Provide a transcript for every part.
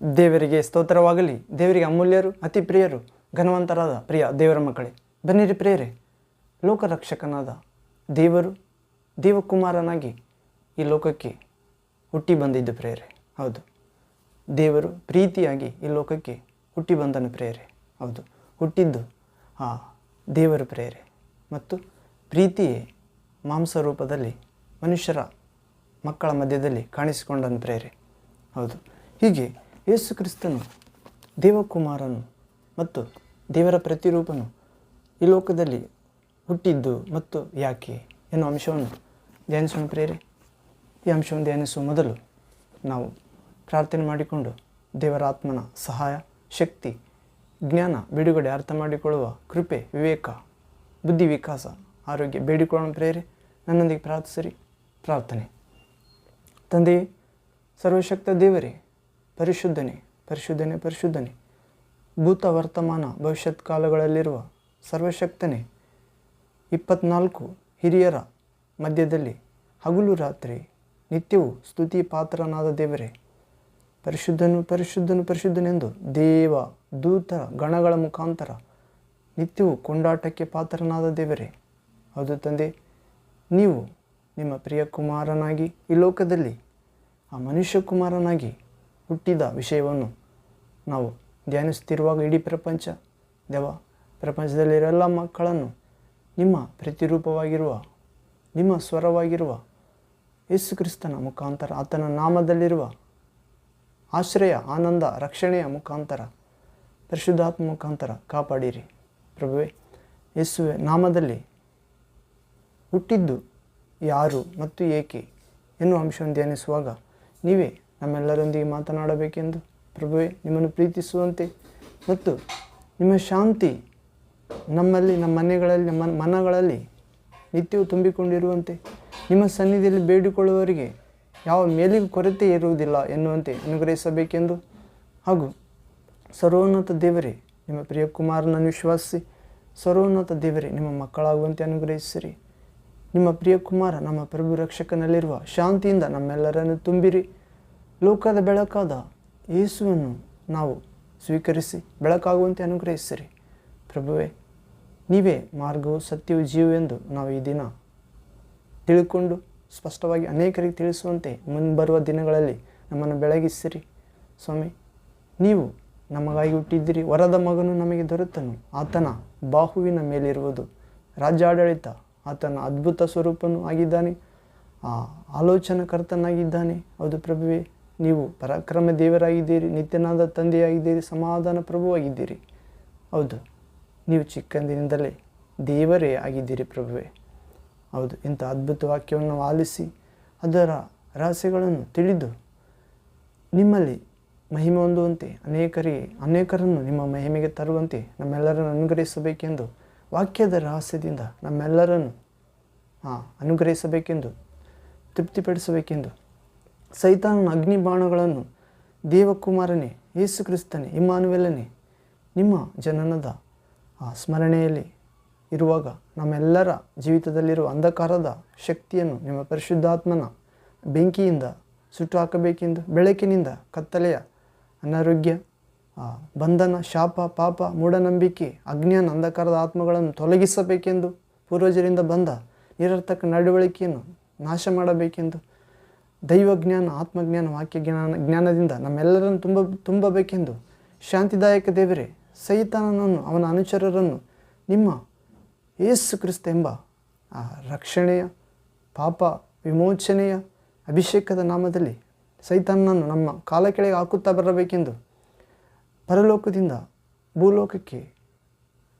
ದೇವರಿಗೆ ಸ್ತೋತ್ರವಾಗಲಿ, ದೇವರಿಗೆ ಅಮೂಲ್ಯರು, ಅತಿ ಪ್ರಿಯರು, ಘನವಂತರಾದ ಪ್ರಿಯ ದೇವರ ಮಕ್ಕಳೇ, ಬನ್ನಿರಿ ಪ್ರಿಯರೇ, ಲೋಕರಕ್ಷಕನಾದ ದೇವರು, ದೇವಕುಮಾರನಾಗಿ ಈ ಲೋಕಕ್ಕೆ ಹುಟ್ಟಿ ಬಂದಿದ್ದು ಪ್ರೇರೆ ಹೌದು. ದೇವರು ಪ್ರೀತಿಯಾಗಿ ಈ ಲೋಕಕ್ಕೆ ಹುಟ್ಟಿ ಬಂದನು ಪ್ರೇರೆ ಹೌದು. ಹುಟ್ಟಿದ್ದು ಆ ದೇವರ ಪ್ರೇರೆ ಮತ್ತು ಪ್ರೀತಿಯೇ ಮಾಂಸ ರೂಪದಲ್ಲಿ ಮನುಷ್ಯರ ಮಕ್ಕಳ ಮಧ್ಯದಲ್ಲಿ ಕಾಣಿಸಿಕೊಂಡನು ಪ್ರೇರೆ ಹೌದು. ಹೀಗೆ ಯೇಸು ಕ್ರಿಸ್ತನು, ದೇವಕುಮಾರನು ಮತ್ತು ದೇವರ ಪ್ರತಿರೂಪನು ಈ ಲೋಕದಲ್ಲಿ ಹುಟ್ಟಿದ್ದು ಮತ್ತು ಯಾಕೆ ಎನ್ನುವ ಅಂಶವನ್ನು ಧ್ಯಾನಿಸೋಣ ಪ್ರೇರೆ ಈ ಅಂಶವನ್ನು ಧ್ಯಾನಿಸುವ ಮೊದಲು ನಾವು ಪ್ರಾರ್ಥನೆ ಮಾಡಿಕೊಂಡು ದೇವರ ಆತ್ಮನ ಸಹಾಯ, ಶಕ್ತಿ, ಜ್ಞಾನ, ಬಿಡುಗಡೆ, ಅರ್ಥ ಮಾಡಿಕೊಳ್ಳುವ ಕೃಪೆ, ವಿವೇಕ, ಬುದ್ಧಿ, ವಿಕಾಸ, ಆರೋಗ್ಯ ಬೇಡಿಕೊಳ್ಳೋಣ ಪ್ರೇರೆ ನನ್ನೊಂದಿಗೆ ಪ್ರಾರ್ಥಿಸಿರಿ. ಪ್ರಾರ್ಥನೆ. ತಂದೆಯೇ, ಸರ್ವಶಕ್ತ ದೇವರೇ ಪರಿಶುದ್ಧನೆ ಪರಿಶುದ್ಧನೆ, ಪರಿಶುದ್ಧನೇ. ಭೂತ ವರ್ತಮಾನ, ಭವಿಷ್ಯತ್ ಕಾಲಗಳಲ್ಲಿರುವ ಸರ್ವಶಕ್ತನೇ. ಇಪ್ಪತ್ನಾಲ್ಕು, ಹಿರಿಯರ ಮಧ್ಯದಲ್ಲಿ ಹಗಲು ರಾತ್ರಿ, ನಿತ್ಯವೂ ಸ್ತುತಿ ಪಾತ್ರನಾದ ದೇವರೇ. ಪರಿಶುದ್ಧನು ಪರಿಶುದ್ಧನು, ಪರಿಶುದ್ಧನೆಂದು ದೇವ, ದೂತ, ಗಣಗಳ ಮುಖಾಂತರ ನಿತ್ಯವೂ ಕೊಂಡಾಟಕ್ಕೆ ಪಾತ್ರನಾದ ದೇವರೇ. ಹೌದು ತಂದೆ, ನೀವು ನಿಮ್ಮ ಪ್ರಿಯ ಕುಮಾರನಾಗಿ ಈ ಲೋಕದಲ್ಲಿ ಆ ಮನುಷ್ಯ ಕುಮಾರನಾಗಿ ಹುಟ್ಟಿದ ವಿಷಯವನ್ನು ನಾವು ಧ್ಯಾನಿಸುತ್ತಿರುವಾಗ ಇಡೀ ಪ್ರಪಂಚ, ದೇವ ಪ್ರಪಂಚದಲ್ಲಿರೋ ಎಲ್ಲ ಮಕ್ಕಳನ್ನು ನಿಮ್ಮ ಪ್ರತಿರೂಪವಾಗಿರುವ, ನಿಮ್ಮ ಸ್ವರವಾಗಿರುವ ಯೇಸು ಕ್ರಿಸ್ತನ ಮುಖಾಂತರ, ಆತನ ನಾಮದಲ್ಲಿರುವ ಆಶ್ರಯ, ಆನಂದ, ರಕ್ಷಣೆಯ ಮುಖಾಂತರ, ಪರಿಶುದ್ಧಾತ್ಮ ಮುಖಾಂತರ ಕಾಪಾಡಿರಿ. ಪ್ರಭುವೆ, ಯೇಸುವೆ, ನಾಮದಲ್ಲಿ ಹುಟ್ಟಿದ್ದು ಯಾರು ಮತ್ತು ಏಕೆ ಎನ್ನುವ ಅಂಶವನ್ನು ಧ್ಯಾನಿಸುವಾಗ ನೀವೇ ನಮ್ಮೆಲ್ಲರೊಂದಿಗೆ ಮಾತನಾಡಬೇಕೆಂದು ಪ್ರಭುವೆ, ನಿಮ್ಮನ್ನು ಪ್ರೀತಿಸುವಂತೆ ಮತ್ತು ನಿಮ್ಮ ಶಾಂತಿ ನಮ್ಮಲ್ಲಿ, ನಮ್ಮ ಮನೆಗಳಲ್ಲಿ, ನಮ್ಮ ಮನಗಳಲ್ಲಿ ನಿತ್ಯವೂ ತುಂಬಿಕೊಂಡಿರುವಂತೆ, ನಿಮ್ಮ ಸನ್ನಿಧಿಯಲ್ಲಿ ಬೇಡಿಕೊಳ್ಳುವವರಿಗೆ ಯಾವ ಮೇಲಿಗೂ ಕೊರತೆ ಇರುವುದಿಲ್ಲ ಎನ್ನುವಂತೆ ಅನುಗ್ರಹಿಸಬೇಕೆಂದು ಹಾಗೂ ಸರ್ವೋನ್ನತ ದೇವರೇ, ನಿಮ್ಮ ಪ್ರಿಯ ಕುಮಾರನನ್ನು ವಿಶ್ವಾಸಿಸಿ ಸರ್ವೋನ್ನತ ದೇವರೇ, ನಿಮ್ಮ ಮಕ್ಕಳಾಗುವಂತೆ ಅನುಗ್ರಹಿಸಿರಿ. ನಿಮ್ಮ ಪ್ರಿಯ ಕುಮಾರ ನಮ್ಮ ಪ್ರಭು ರಕ್ಷಕನಲ್ಲಿರುವ ಶಾಂತಿಯಿಂದ ನಮ್ಮೆಲ್ಲರನ್ನು ತುಂಬಿರಿ. ಲೋಕದ ಬೆಳಕಾದ ಯೇಸುವನ್ನು ನಾವು ಸ್ವೀಕರಿಸಿ, ಬೆಳಕಾಗುವಂತೆ ಅನುಗ್ರಹಿಸಿರಿ. ಪ್ರಭುವೇ, ನೀವೇ ಮಾರ್ಗವು ಸತ್ಯವು ಎಂದು ನಾವು ಈ ದಿನ ತಿಳ್ಕೊಂಡು ಸ್ಪಷ್ಟವಾಗಿ ಅನೇಕರಿಗೆ ತಿಳಿಸುವಂತೆ ಮುಂಬರುವ ದಿನಗಳಲ್ಲಿ ನಮ್ಮನ್ನು ಬೆಳಗಿಸಿರಿ. ಸ್ವಾಮಿ, ನೀವು ನಮಗಾಗಿ ಹುಟ್ಟಿದ್ದೀರಿ. ವರದ ಮಗನು ನಮಗೆ ದೊರೆತನು. ಆತನ ಬಾಹುವಿನ ಮೇಲಿರುವುದು ರಾಜ್ಯಾಡಳಿತ. ಆತನ ಅದ್ಭುತ ಸ್ವರೂಪನೂ ಆಗಿದ್ದಾನೆ. ಆ ಆಲೋಚನಾಕರ್ತನಾಗಿದ್ದಾನೆ. ಹೌದು ಪ್ರಭುವೇ ನೀವು ಪರಾಕ್ರಮ ದೇವರಾಗಿದ್ದೀರಿ, ನಿತ್ಯನಾದ ತಂದೆಯಾಗಿದ್ದೀರಿ, ಸಮಾಧಾನ ಪ್ರಭುವಾಗಿದ್ದೀರಿ. ಹೌದು, ನೀವು ಚಿಕ್ಕಂದಿನಿಂದಲೇ ದೇವರೇ ಆಗಿದ್ದೀರಿ ಪ್ರಭುವೇ. ಹೌದು, ಇಂಥ ಅದ್ಭುತ ವಾಕ್ಯವನ್ನು ಆಲಿಸಿ ಅದರ ರಹಸ್ಯಗಳನ್ನು ತಿಳಿದು ನಿಮ್ಮಲ್ಲಿ ಮಹಿಮೆ ಹೊಂದುವಂತೆ ಅನೇಕರಿಗೆ ಅನೇಕರನ್ನು ನಿಮ್ಮ ಮಹಿಮೆಗೆ ತರುವಂತೆ ನಮ್ಮೆಲ್ಲರನ್ನು ಅನುಗ್ರಹಿಸಬೇಕೆಂದು, ವಾಕ್ಯದ ರಹಸ್ಯದಿಂದ ನಮ್ಮೆಲ್ಲರನ್ನು ಹಾಂ ಅನುಗ್ರಹಿಸಬೇಕೆಂದು, ತೃಪ್ತಿಪಡಿಸಬೇಕೆಂದು ಸೈತಾನನ ಅಗ್ನಿ ಬಾಣಗಳನ್ನು ದೇವಕುಮಾರನೇ ಯೇಸು ಕ್ರಿಸ್ತನೇ ಇಮ್ಮಾನುವೆಲ್ಲನೇ ನಿಮ್ಮ ಜನನದ ಆ ಸ್ಮರಣೆಯಲ್ಲಿ ಇರುವಾಗ ನಮ್ಮೆಲ್ಲರ ಜೀವಿತದಲ್ಲಿರುವ ಅಂಧಕಾರದ ಶಕ್ತಿಯನ್ನು ನಿಮ್ಮ ಪರಿಶುದ್ಧಾತ್ಮನ ಬೆಂಕಿಯಿಂದ ಸುಟ್ಟು ಹಾಕಬೇಕೆಂದು ಬೆಳಕಿನಿಂದ ಕತ್ತಲೆಯ ಅನಾರೋಗ್ಯ ಬಂಧನ, ಶಾಪ, ಪಾಪ, ಮೂಢನಂಬಿಕೆ, ಅಜ್ಞಾನ, ಅಂಧಕಾರದ ಆತ್ಮಗಳನ್ನು ತೊಲಗಿಸಬೇಕೆಂದು, ಪೂರ್ವಜರಿಂದ ಬಂದ ನಿರರ್ಥಕ ನಡವಳಿಕೆಯನ್ನು ನಾಶ ಮಾಡಬೇಕೆಂದು ದೈವಜ್ಞಾನ, ಆತ್ಮಜ್ಞಾನ, ವಾಕ್ಯ ಜ್ಞಾನ ಜ್ಞಾನದಿಂದ ನಮ್ಮೆಲ್ಲರನ್ನು ತುಂಬ ತುಂಬಬೇಕೆಂದು ಶಾಂತಿದಾಯಕ ದೇವರೇ, ಸೈತಾನನನ್ನು, ಅವನ ಅನುಚರರನ್ನು ನಿಮ್ಮ ಏಸು ಕ್ರಿಸ್ತ ಎಂಬ ಆ ರಕ್ಷಣೆಯ, ಪಾಪ ವಿಮೋಚನೆಯ ಅಭಿಷೇಕದ ನಾಮದಲ್ಲಿ ಸೈತಾನನನ್ನು ನಮ್ಮ ಕಾಲ ಕೆಳಗೆ ಹಾಕುತ್ತಾ ಬರಬೇಕೆಂದು ಪರಲೋಕದಿಂದ ಭೂಲೋಕಕ್ಕೆ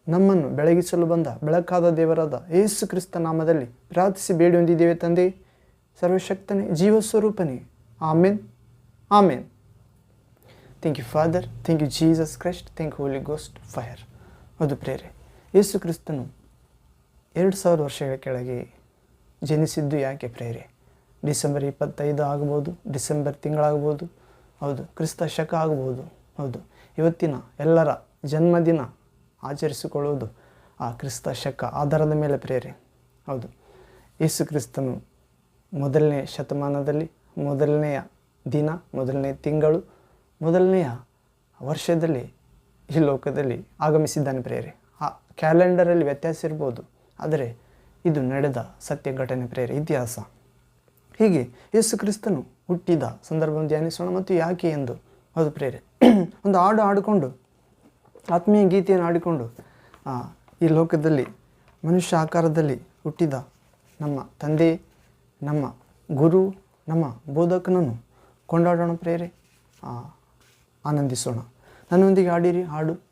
ನಮ್ಮನ್ನು ಬೆಳಗಿಸಲು ಬಂದ ಬೆಳಕಾದ ದೇವರಾದ ಏಸು ಕ್ರಿಸ್ತ ನಾಮದಲ್ಲಿ ಪ್ರಾರ್ಥಿಸಿ ಬೇಡಿ ಹೊಂದಿದ್ದೇವೆ ತಂದೆ. ಸರ್ವಶಕ್ತನೇ, ಜೀವಸ್ವರೂಪನೇ. ಆಮೇನ್. ಆಮೇನ್. Thank you father thank you Jesus Christ thank you holy ghost fire ಅದು ಪ್ರೇರೆ ಯೇಸು ಕ್ರಿಸ್ತನು ಎರಡು ಸಾವಿರ ವರ್ಷಗಳ ಕೆಳಗೆ ಜನಿಸಿದ್ದು ಯಾಕೆ ಪ್ರೇರೆ ಡಿಸೆಂಬರ್ ಇಪ್ಪತ್ತೈದು ಆಗ್ಬೋದು, ಡಿಸೆಂಬರ್ ತಿಂಗಳಾಗ್ಬೋದು, ಹೌದು, ಕ್ರಿಸ್ತ ಶಕ ಆಗ್ಬೋದು, ಹೌದು. ಇವತ್ತಿನ ಎಲ್ಲರ ಜನ್ಮದಿನ ಆಚರಿಸಿಕೊಳ್ಳುವುದು ಆ ಕ್ರಿಸ್ತ ಶಕ ಆಧಾರದ ಮೇಲೆ ಪ್ರೇರೆ ಹೌದು. ಯೇಸು ಕ್ರಿಸ್ತನು ಮೊದಲನೇ ಶತಮಾನದಲ್ಲಿ, ಮೊದಲನೆಯ ದಿನ ಮೊದಲನೇ ತಿಂಗಳು, ಮೊದಲನೆಯ ವರ್ಷದಲ್ಲಿ ಈ ಲೋಕದಲ್ಲಿ ಆಗಮಿಸಿದ್ದಾನೆ ಪ್ರೇರೆ ಆ ಕ್ಯಾಲೆಂಡರಲ್ಲಿ ವ್ಯತ್ಯಾಸ ಇರ್ಬೋದು, ಆದರೆ ಇದು ನಡೆದ ಸತ್ಯ ಘಟನೆ ಪ್ರೇರೆ ಇತಿಹಾಸ. ಹೀಗೆ ಯೇಸು ಕ್ರಿಸ್ತನು ಹುಟ್ಟಿದ ಸಂದರ್ಭವನ್ನು ಧ್ಯಾನಿಸೋಣ ಮತ್ತು ಯಾಕೆ ಎಂದು ಅದು ಪ್ರೇರೆ ಒಂದು ಹಾಡು ಹಾಡಿಕೊಂಡು, ಆತ್ಮೀಯ ಗೀತೆಯನ್ನು ಹಾಡಿಕೊಂಡು ಈ ಲೋಕದಲ್ಲಿ, ಮನುಷ್ಯ ಆಕಾರದಲ್ಲಿ ಹುಟ್ಟಿದ ನಮ್ಮ ತಂದೆ ನಮ್ಮ ಗುರು, ನಮ್ಮ ಬೋಧಕನನ್ನು ಕೊಂಡಾಡೋಣ ಪ್ರೇರೆ. ಆನಂದಿಸೋಣ. ನನ್ನೊಂದಿಗೆ ಹಾಡಿರಿ, ಹಾಡು.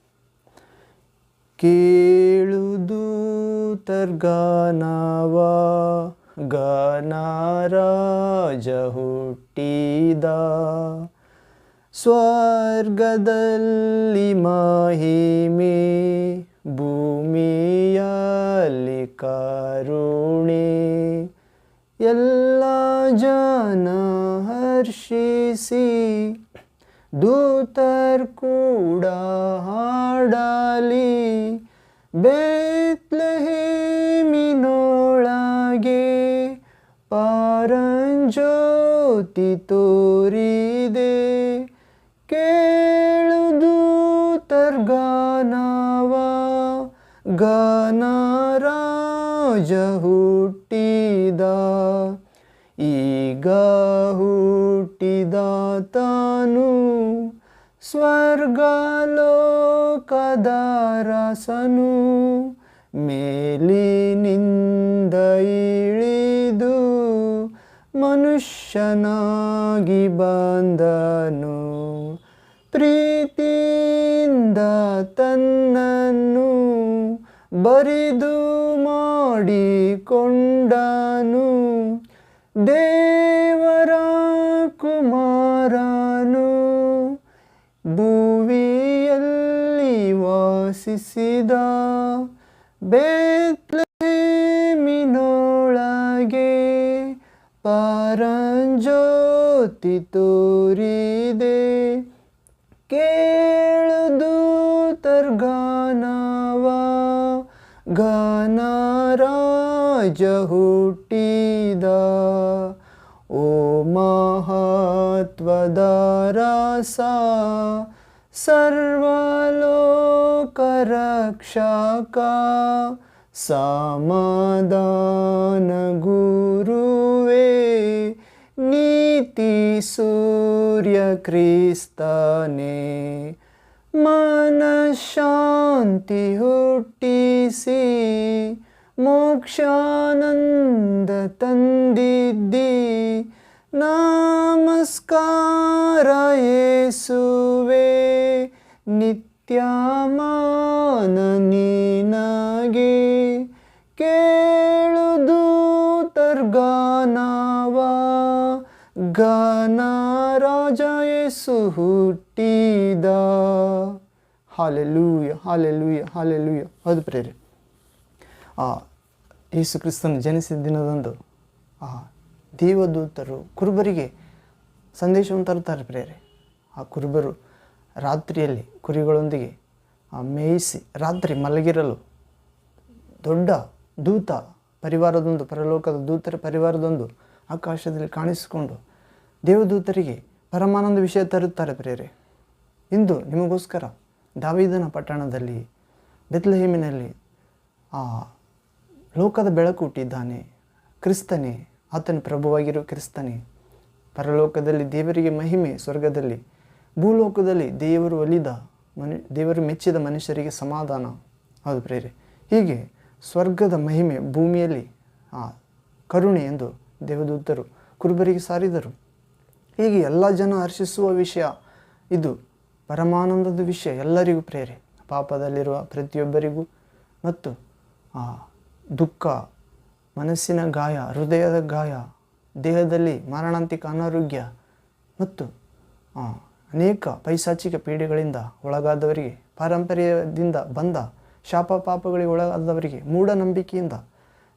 ಕೇಳುದು ತರ್ಗಾನವ ಗಣರಾಜ ಹುಟ್ಟಿದ. ಸ್ವರ್ಗದಲ್ಲಿ ಮಹಿಮೆ, ಭೂಮಿಯಲ್ಲಿ ಕರುಣೆ. ಎಲ್ಲ ಜನ ಹರ್ಷಿಸಿ ದೂತರ್ ಕೂಡ ಹಾಡಲಿ. ಬೇತ್ಲಹೇಮಿನೊಳಗೆ ಪಾರಂಜ್ಯೋತಿ ತೋರಿದೆ ಹುಟ್ಟಿದ ತಾನು ಸ್ವರ್ಗಲೋಕದ ರಸನು ಮೇಲಿನಿಂದ ಇಳಿದು ಮನುಷ್ಯನಾಗಿ ಬಂದನು. ಪ್ರೀತಿಯಿಂದ ತನ್ನನ್ನು ಬರಿದು ಮಾಡಿಕೊಂಡನು. ದೇವರ ವಾಸಿಸಿದ ಬೇತ್ಲೆಹೇಮಿನೊಳಗೆ ಪಾರಂಜ್ಯೋತಿ ತೋರಿದೆ ಕೇಳುದು ತರ್ಗಾನವ ಗಣರಾಜ ಹುಟ್ಟಿದ ಓ ಮಹತ್ವದ ರಸ सर्वलोकरक्षका स नीतिसूर्यक्रिस्तने नीति सूर्यक्रिस्तने मनःशान्तिहुटिसी मोक्षानन्दतन्दि ನಮಸ್ಕಾರ ಯೇಸುವೆ ನಿತ್ಯ ನಿನಗೆ ಕೇಳುದು ತರ್ಗಾನವ ಗಣರಾಜ ಯೇಸು ಹುಟ್ಟಿದ. Hallelujah hallelujah hallelujah. ಹೌದು ಪ್ರೇರೆ ಆ ಯೇಸು ಕ್ರಿಸ್ತನು ಜನಿಸಿದ ದಿನದಂದು, ಆ ದೇವದೂತರು, ಕುರುಬರಿಗೆ ಸಂದೇಶವನ್ನು ತರುತ್ತಾರೆ ಪ್ರೇರೆ ಆ ಕುರುಬರು ರಾತ್ರಿಯಲ್ಲಿ ಕುರಿಗಳೊಂದಿಗೆ ಮೇಯಿಸಿ ರಾತ್ರಿ ಮಲಗಿರಲು ದೊಡ್ಡ ದೂತ ಪರಿವಾರದೊಂದು, ಪರಲೋಕದ ದೂತರ ಪರಿವಾರದೊಂದು ಆಕಾಶದಲ್ಲಿ ಕಾಣಿಸಿಕೊಂಡು ದೇವದೂತರಿಗೆ ಪರಮಾನಂದ ವಿಷಯ ತರುತ್ತಾರೆ ಪ್ರೇರೆ ಇಂದು ನಿಮಗೋಸ್ಕರ ದಾವಿದನ ಪಟ್ಟಣದಲ್ಲಿ, ಬೆತ್ಲಹೇಮಿನಲ್ಲಿ ಆ ಲೋಕದ ಬೆಳಕು ಹುಟ್ಟಿದ್ದಾನೆ, ಕ್ರಿಸ್ತನೇ ಆತನ ಪ್ರಭುವಾಗಿರುವ ಕ್ರಿಸ್ತನೇ. ಪರಲೋಕದಲ್ಲಿ ದೇವರಿಗೆ ಮಹಿಮೆ, ಸ್ವರ್ಗದಲ್ಲಿ. ಭೂಲೋಕದಲ್ಲಿ ದೇವರು ಒಲಿದ ಮನು, ದೇವರು ಮೆಚ್ಚಿದ ಮನುಷ್ಯರಿಗೆ ಸಮಾಧಾನ. ಹೌದು ಪ್ರೇರೆ ಹೀಗೆ ಸ್ವರ್ಗದ ಮಹಿಮೆ ಭೂಮಿಯಲ್ಲಿ, ಆ ಕರುಣೆ ಎಂದು ದೇವದೂತರು ಕುರುಬರಿಗೆ ಸಾರಿದರು. ಹೀಗೆ ಎಲ್ಲ ಜನ ಹರ್ಷಿಸುವ ವಿಷಯ ಇದು. ಪರಮಾನಂದದ ವಿಷಯ ಎಲ್ಲರಿಗೂ ಪ್ರೇರೆ ಪಾಪದಲ್ಲಿರುವ ಪ್ರತಿಯೊಬ್ಬರಿಗೂ ಮತ್ತು ಆ ದುಃಖ ಮನಸ್ಸಿನ ಗಾಯ, ಹೃದಯದ ಗಾಯ, ದೇಹದಲ್ಲಿ ಮಾರಣಾಂತಿಕ ಅನಾರೋಗ್ಯ ಮತ್ತು ಅನೇಕ ಪೈಸಾಚಿಕ ಪೀಡೆಗಳಿಂದ ಒಳಗಾದವರಿಗೆ, ಪಾರಂಪರ್ಯದಿಂದ ಬಂದ ಶಾಪ ಪಾಪಗಳಿಗೆ ಒಳಗಾದವರಿಗೆ ಮೂಢನಂಬಿಕೆಯಿಂದ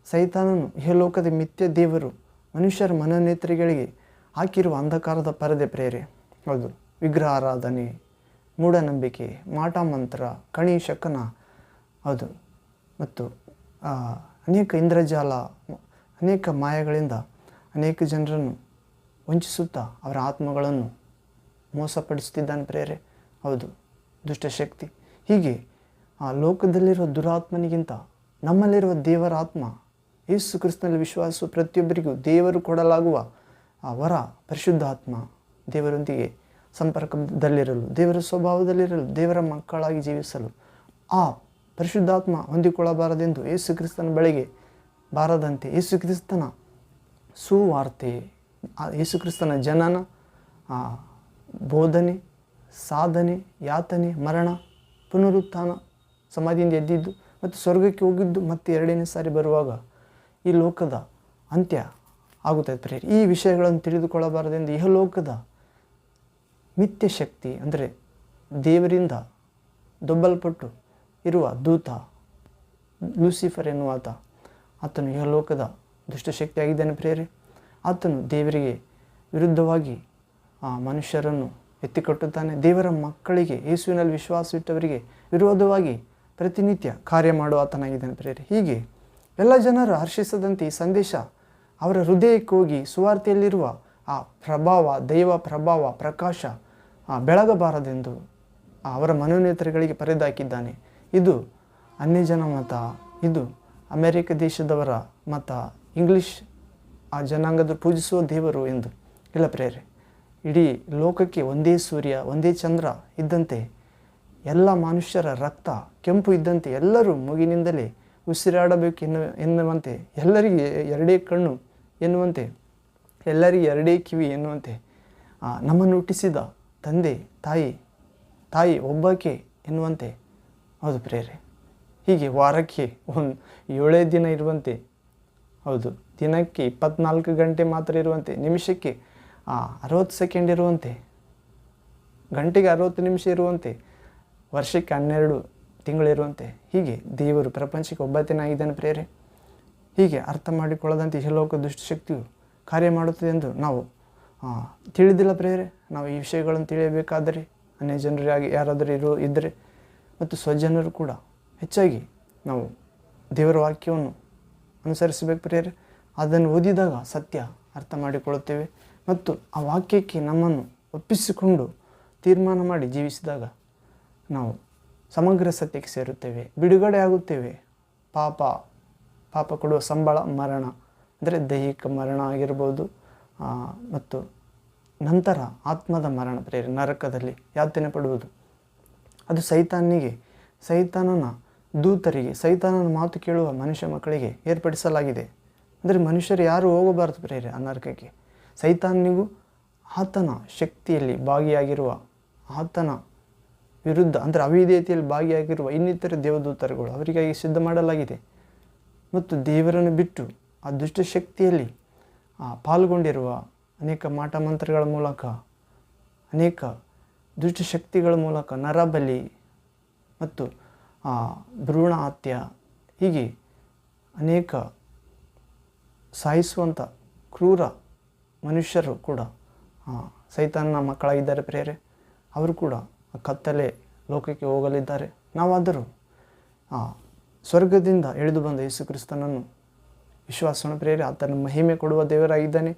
ಸೈತಾನನು ಲೋಕದ ಮಿಥ್ಯ ದೇವರು ಮನುಷ್ಯರ ಮನನೇತ್ರಿಗಳಿಗೆ ಹಾಕಿರುವ ಅಂಧಕಾರದ ಪರದೆ ಪ್ರೇರೆ. ಹೌದು, ವಿಗ್ರಹ ಆರಾಧನೆ, ಮೂಢನಂಬಿಕೆ, ಮಾಟ ಮಂತ್ರ, ಕಣಿ ಶಕನ, ಹೌದು. ಮತ್ತು ಅನೇಕ ಇಂದ್ರಜಾಲ, ಅನೇಕ ಮಾಯಗಳಿಂದ ಅನೇಕ ಜನರನ್ನು ವಂಚಿಸುತ್ತಾ ಅವರ ಆತ್ಮಗಳನ್ನು ಮೋಸಪಡಿಸುತ್ತಿದ್ದಾನೆ ಪ್ರೇರೆ. ಹೌದು, ದುಷ್ಟಶಕ್ತಿ. ಹೀಗೆ ಆ ಲೋಕದಲ್ಲಿರುವ ದುರಾತ್ಮನಿಗಿಂತ ನಮ್ಮಲ್ಲಿರುವ ದೇವರ ಆತ್ಮ, ಯೇಸು ಕ್ರಿಸ್ತನಲ್ಲಿ ವಿಶ್ವಾಸ ಪ್ರತಿಯೊಬ್ಬರಿಗೂ ದೇವರು ಕೊಡಲಾಗುವ ಆ ವರ ಪರಿಶುದ್ಧ ಆತ್ಮ ದೇವರೊಂದಿಗೆ ಸಂಪರ್ಕದಲ್ಲಿರಲು, ದೇವರ ಸ್ವಭಾವದಲ್ಲಿರಲು, ದೇವರ ಮಕ್ಕಳಾಗಿ ಜೀವಿಸಲು ಆ ಪರಿಶುದ್ಧಾತ್ಮ ಹೊಂದಿಕೊಳ್ಳಬಾರದೆಂದು ಯೇಸು ಕ್ರಿಸ್ತನ ಬೆಳೆಗೆ ಬಾರದಂತೆ ಯೇಸು ಕ್ರಿಸ್ತನ ಸುವಾರ್ತೆ ಯೇಸು ಕ್ರಿಸ್ತನ ಜನನ ಬೋಧನೆ, ಸಾಧನೆ, ಯಾತನೆ, ಮರಣ, ಪುನರುತ್ಥಾನ, ಸಮಾಧಿಯಿಂದ ಎದ್ದಿದ್ದು ಮತ್ತು ಸ್ವರ್ಗಕ್ಕೆ ಹೋಗಿದ್ದು ಮತ್ತೆ ಎರಡನೇ ಸಾರಿ ಬರುವಾಗ ಈ ಲೋಕದ ಅಂತ್ಯ ಆಗುತ್ತದೆ ಪ್ರೇರಿ ಈ ವಿಷಯಗಳನ್ನು ತಿಳಿದುಕೊಳ್ಳಬಾರದೆಂದು ಇಹಲೋಕದ ಮಿಥ್ಯ ಶಕ್ತಿ ಅಂದರೆ ದೇವರಿಂದ ದೊಬ್ಬಲ್ಪಟ್ಟು ಇರುವ ದೂತ, ಲೂಸಿಫರ್ ಎನ್ನುವಾತ. ಆತನು ಇಹಲೋಕದ ದುಷ್ಟಶಕ್ತಿಯಾಗಿದ್ದಾನೆ ಪ್ರೇರೆ ಆತನು ದೇವರಿಗೆ ವಿರುದ್ಧವಾಗಿ, ಆ, ಮನುಷ್ಯರನ್ನು ಎತ್ತಿಕಟ್ಟುತ್ತಾನೆ. ದೇವರ ಮಕ್ಕಳಿಗೆ, ಯೇಸುವಿನಲ್ಲಿ ವಿಶ್ವಾಸವಿಟ್ಟವರಿಗೆ ವಿರೋಧವಾಗಿ ಪ್ರತಿನಿತ್ಯ ಕಾರ್ಯ ಮಾಡುವ ಆತನಾಗಿದ್ದಾನೆ ಪ್ರೇರೆ ಹೀಗೆ ಎಲ್ಲ ಜನರು ಹರ್ಷಿಸದಂತೆ ಈ ಸಂದೇಶ ಅವರ ಹೃದಯಕ್ಕೆ ಹೋಗಿ ಸುವಾರ್ತೆಯಲ್ಲಿರುವ, ಆ, ಪ್ರಭಾವ, ದೈವ ಪ್ರಭಾವ, ಪ್ರಕಾಶ ಬೆಳಗಬಾರದೆಂದು ಅವರ ಮನೋನೇತರಗಳಿಗೆ ಪರೆದಾಕಿದ್ದಾನೆ. ಇದು ಅನ್ಯಜನ ಮತ, ಇದು ಅಮೆರಿಕ ದೇಶದವರ ಮತ, ಇಂಗ್ಲಿಷ್ ಆ ಜನಾಂಗದ ಪೂಜಿಸುವ ದೇವರು ಎಂದು. ಇಲ್ಲ ಪ್ರೇರೆ, ಇಡೀ ಲೋಕಕ್ಕೆ ಒಂದೇ ಸೂರ್ಯ, ಒಂದೇ ಚಂದ್ರ ಇದ್ದಂತೆ, ಎಲ್ಲ ಮನುಷ್ಯರ ರಕ್ತ, ಕೆಂಪು ಇದ್ದಂತೆ ಎಲ್ಲರೂ ಮುಗಿನಿಂದಲೇ ಉಸಿರಾಡಬೇಕು ಎನ್ನು ಎನ್ನುವಂತೆ, ಎಲ್ಲರಿಗೆ ಎರಡೇ ಕಣ್ಣು ಎನ್ನುವಂತೆ, ಎಲ್ಲರಿಗೆ ಎರಡೇ ಕಿವಿ ಎನ್ನುವಂತೆ ನಮ್ಮನ್ನು ಹುಟ್ಟಿಸಿದ ತಂದೆ, ತಾಯಿ ತಾಯಿ ಒಬ್ಬಾಕೆ ಎನ್ನುವಂತೆ ಹೌದು ಪ್ರೇರೆ ಹೀಗೆ ವಾರಕ್ಕೆ ಒಂದು ಏಳೇ ದಿನ ಇರುವಂತೆ, ಹೌದು, ದಿನಕ್ಕೆ ಇಪ್ಪತ್ನಾಲ್ಕು ಗಂಟೆ ಮಾತ್ರ ಇರುವಂತೆ, ನಿಮಿಷಕ್ಕೆ ಅರವತ್ತು ಸೆಕೆಂಡ್ ಇರುವಂತೆ, ಗಂಟೆಗೆ ಅರವತ್ತು ನಿಮಿಷ ಇರುವಂತೆ, ವರ್ಷಕ್ಕೆ ಹನ್ನೆರಡು ತಿಂಗಳಿರುವಂತೆ ಹೀಗೆ ದೇವರು ಪ್ರಪಂಚಕ್ಕೆ ಒಬ್ಬತ್ತಿನಾಗಿದ್ದಾನೆ ಪ್ರೇರೆ ಹೀಗೆ ಅರ್ಥ ಮಾಡಿಕೊಳ್ಳದಂತೆ ಇಹಲೋಕ ದುಷ್ಟಶಕ್ತಿಯು ಕಾರ್ಯ ಮಾಡುತ್ತದೆ ಎಂದು ನಾವು ತಿಳಿದಿಲ್ಲ ಪ್ರೇರೆ ನಾವು ಈ ವಿಷಯಗಳನ್ನು ತಿಳಿಯಬೇಕಾದರೆ ಅನೇಕ ಜನರಾಗಿ ಯಾರಾದರೂ ಇರೋ ಇದ್ದರೆ ಮತ್ತು ಸ್ವಜನರು ಕೂಡ ಹೆಚ್ಚಾಗಿ ನಾವು ದೇವರ ವಾಕ್ಯವನ್ನು ಅನುಸರಿಸಬೇಕು ಪ್ರಿಯರೇ. ಅದನ್ನು ಓದಿದಾಗ ಸತ್ಯ ಅರ್ಥ ಮಾಡಿಕೊಳ್ಳುತ್ತೇವೆ ಮತ್ತು ಆ ವಾಕ್ಯಕ್ಕೆ ನಮ್ಮನ್ನು ಒಪ್ಪಿಸಿಕೊಂಡು ತೀರ್ಮಾನ ಮಾಡಿ ಜೀವಿಸಿದಾಗ ನಾವು ಸಮಗ್ರ ಸತ್ಯಕ್ಕೆ ಸೇರುತ್ತೇವೆ. ಬಿಡುಗಡೆ ಆಗುತ್ತೇವೆ. ಪಾಪ ಪಾಪ ಕೊಡುವ ಸಂಬಳ, ಮರಣ, ಅಂದರೆ ದೈಹಿಕ ಮರಣ ಆಗಿರ್ಬೋದು ಮತ್ತು ನಂತರ ಆತ್ಮದ ಮರಣ ಪ್ರೇರಿ ನರಕದಲ್ಲಿ ಯಾತನೆ ಪಡುವುದು. ಅದು ಸೈತಾನಿಗೆ, ಸೈತಾನನ ದೂತರಿಗೆ, ಸೈತಾನನ ಮಾತು ಕೇಳುವ ಮನುಷ್ಯ ಮಕ್ಕಳಿಗೆ ಏರ್ಪಡಿಸಲಾಗಿದೆ. ಅಂದರೆ ಮನುಷ್ಯರು ಯಾರು ಹೋಗಬಾರದು ಪ್ರೇರೆ ಅನಾರ್ಕಕ್ಕೆ ನರಕಕ್ಕೆ ಸೈತಾನಿಗೂ ಆತನ ಶಕ್ತಿಯಲ್ಲಿ ಭಾಗಿಯಾಗಿರುವ, ಆತನ ವಿರುದ್ಧ, ಅಂದರೆ ಅವಿಧೇಯತೆಯಲ್ಲಿ ಭಾಗಿಯಾಗಿರುವ ಇನ್ನಿತರ ದೇವದೂತರುಗಳು ಅವರಿಗಾಗಿ ಸಿದ್ಧ ಮಾಡಲಾಗಿದೆ. ಮತ್ತು ದೇವರನ್ನು ಬಿಟ್ಟು ಆ ದುಷ್ಟಶಕ್ತಿಯಲ್ಲಿ ಪಾಲ್ಗೊಂಡಿರುವ ಅನೇಕ ಮಾಟ ಮಂತ್ರಗಳ ಮೂಲಕ ಅನೇಕ ದುಷ್ಟಶಕ್ತಿಗಳ ಮೂಲಕ ನರಬಲಿ ಮತ್ತು ಭ್ರೂಣ ಹತ್ಯ ಹೀಗೆ ಅನೇಕ ಸಾಯಿಸುವಂಥ ಕ್ರೂರ ಮನುಷ್ಯರು ಕೂಡ ಸೈತಾನ ಮಕ್ಕಳಾಗಿದ್ದಾರೆ ಪ್ರೇರೆ ಅವರು ಕೂಡ ಕತ್ತಲೆ ಲೋಕಕ್ಕೆ ಹೋಗಲಿದ್ದಾರೆ. ನಾವಾದರೂ ಸ್ವರ್ಗದಿಂದ ಇಳಿದು ಬಂದ ಯೇಸು ಕ್ರಿಸ್ತನನ್ನು ವಿಶ್ವಾಸವನ್ನು ಪ್ರೇರೆ ಆತನ ಮಹಿಮೆ ಕೊಡುವ ದೇವರಾಗಿದ್ದಾನೆ.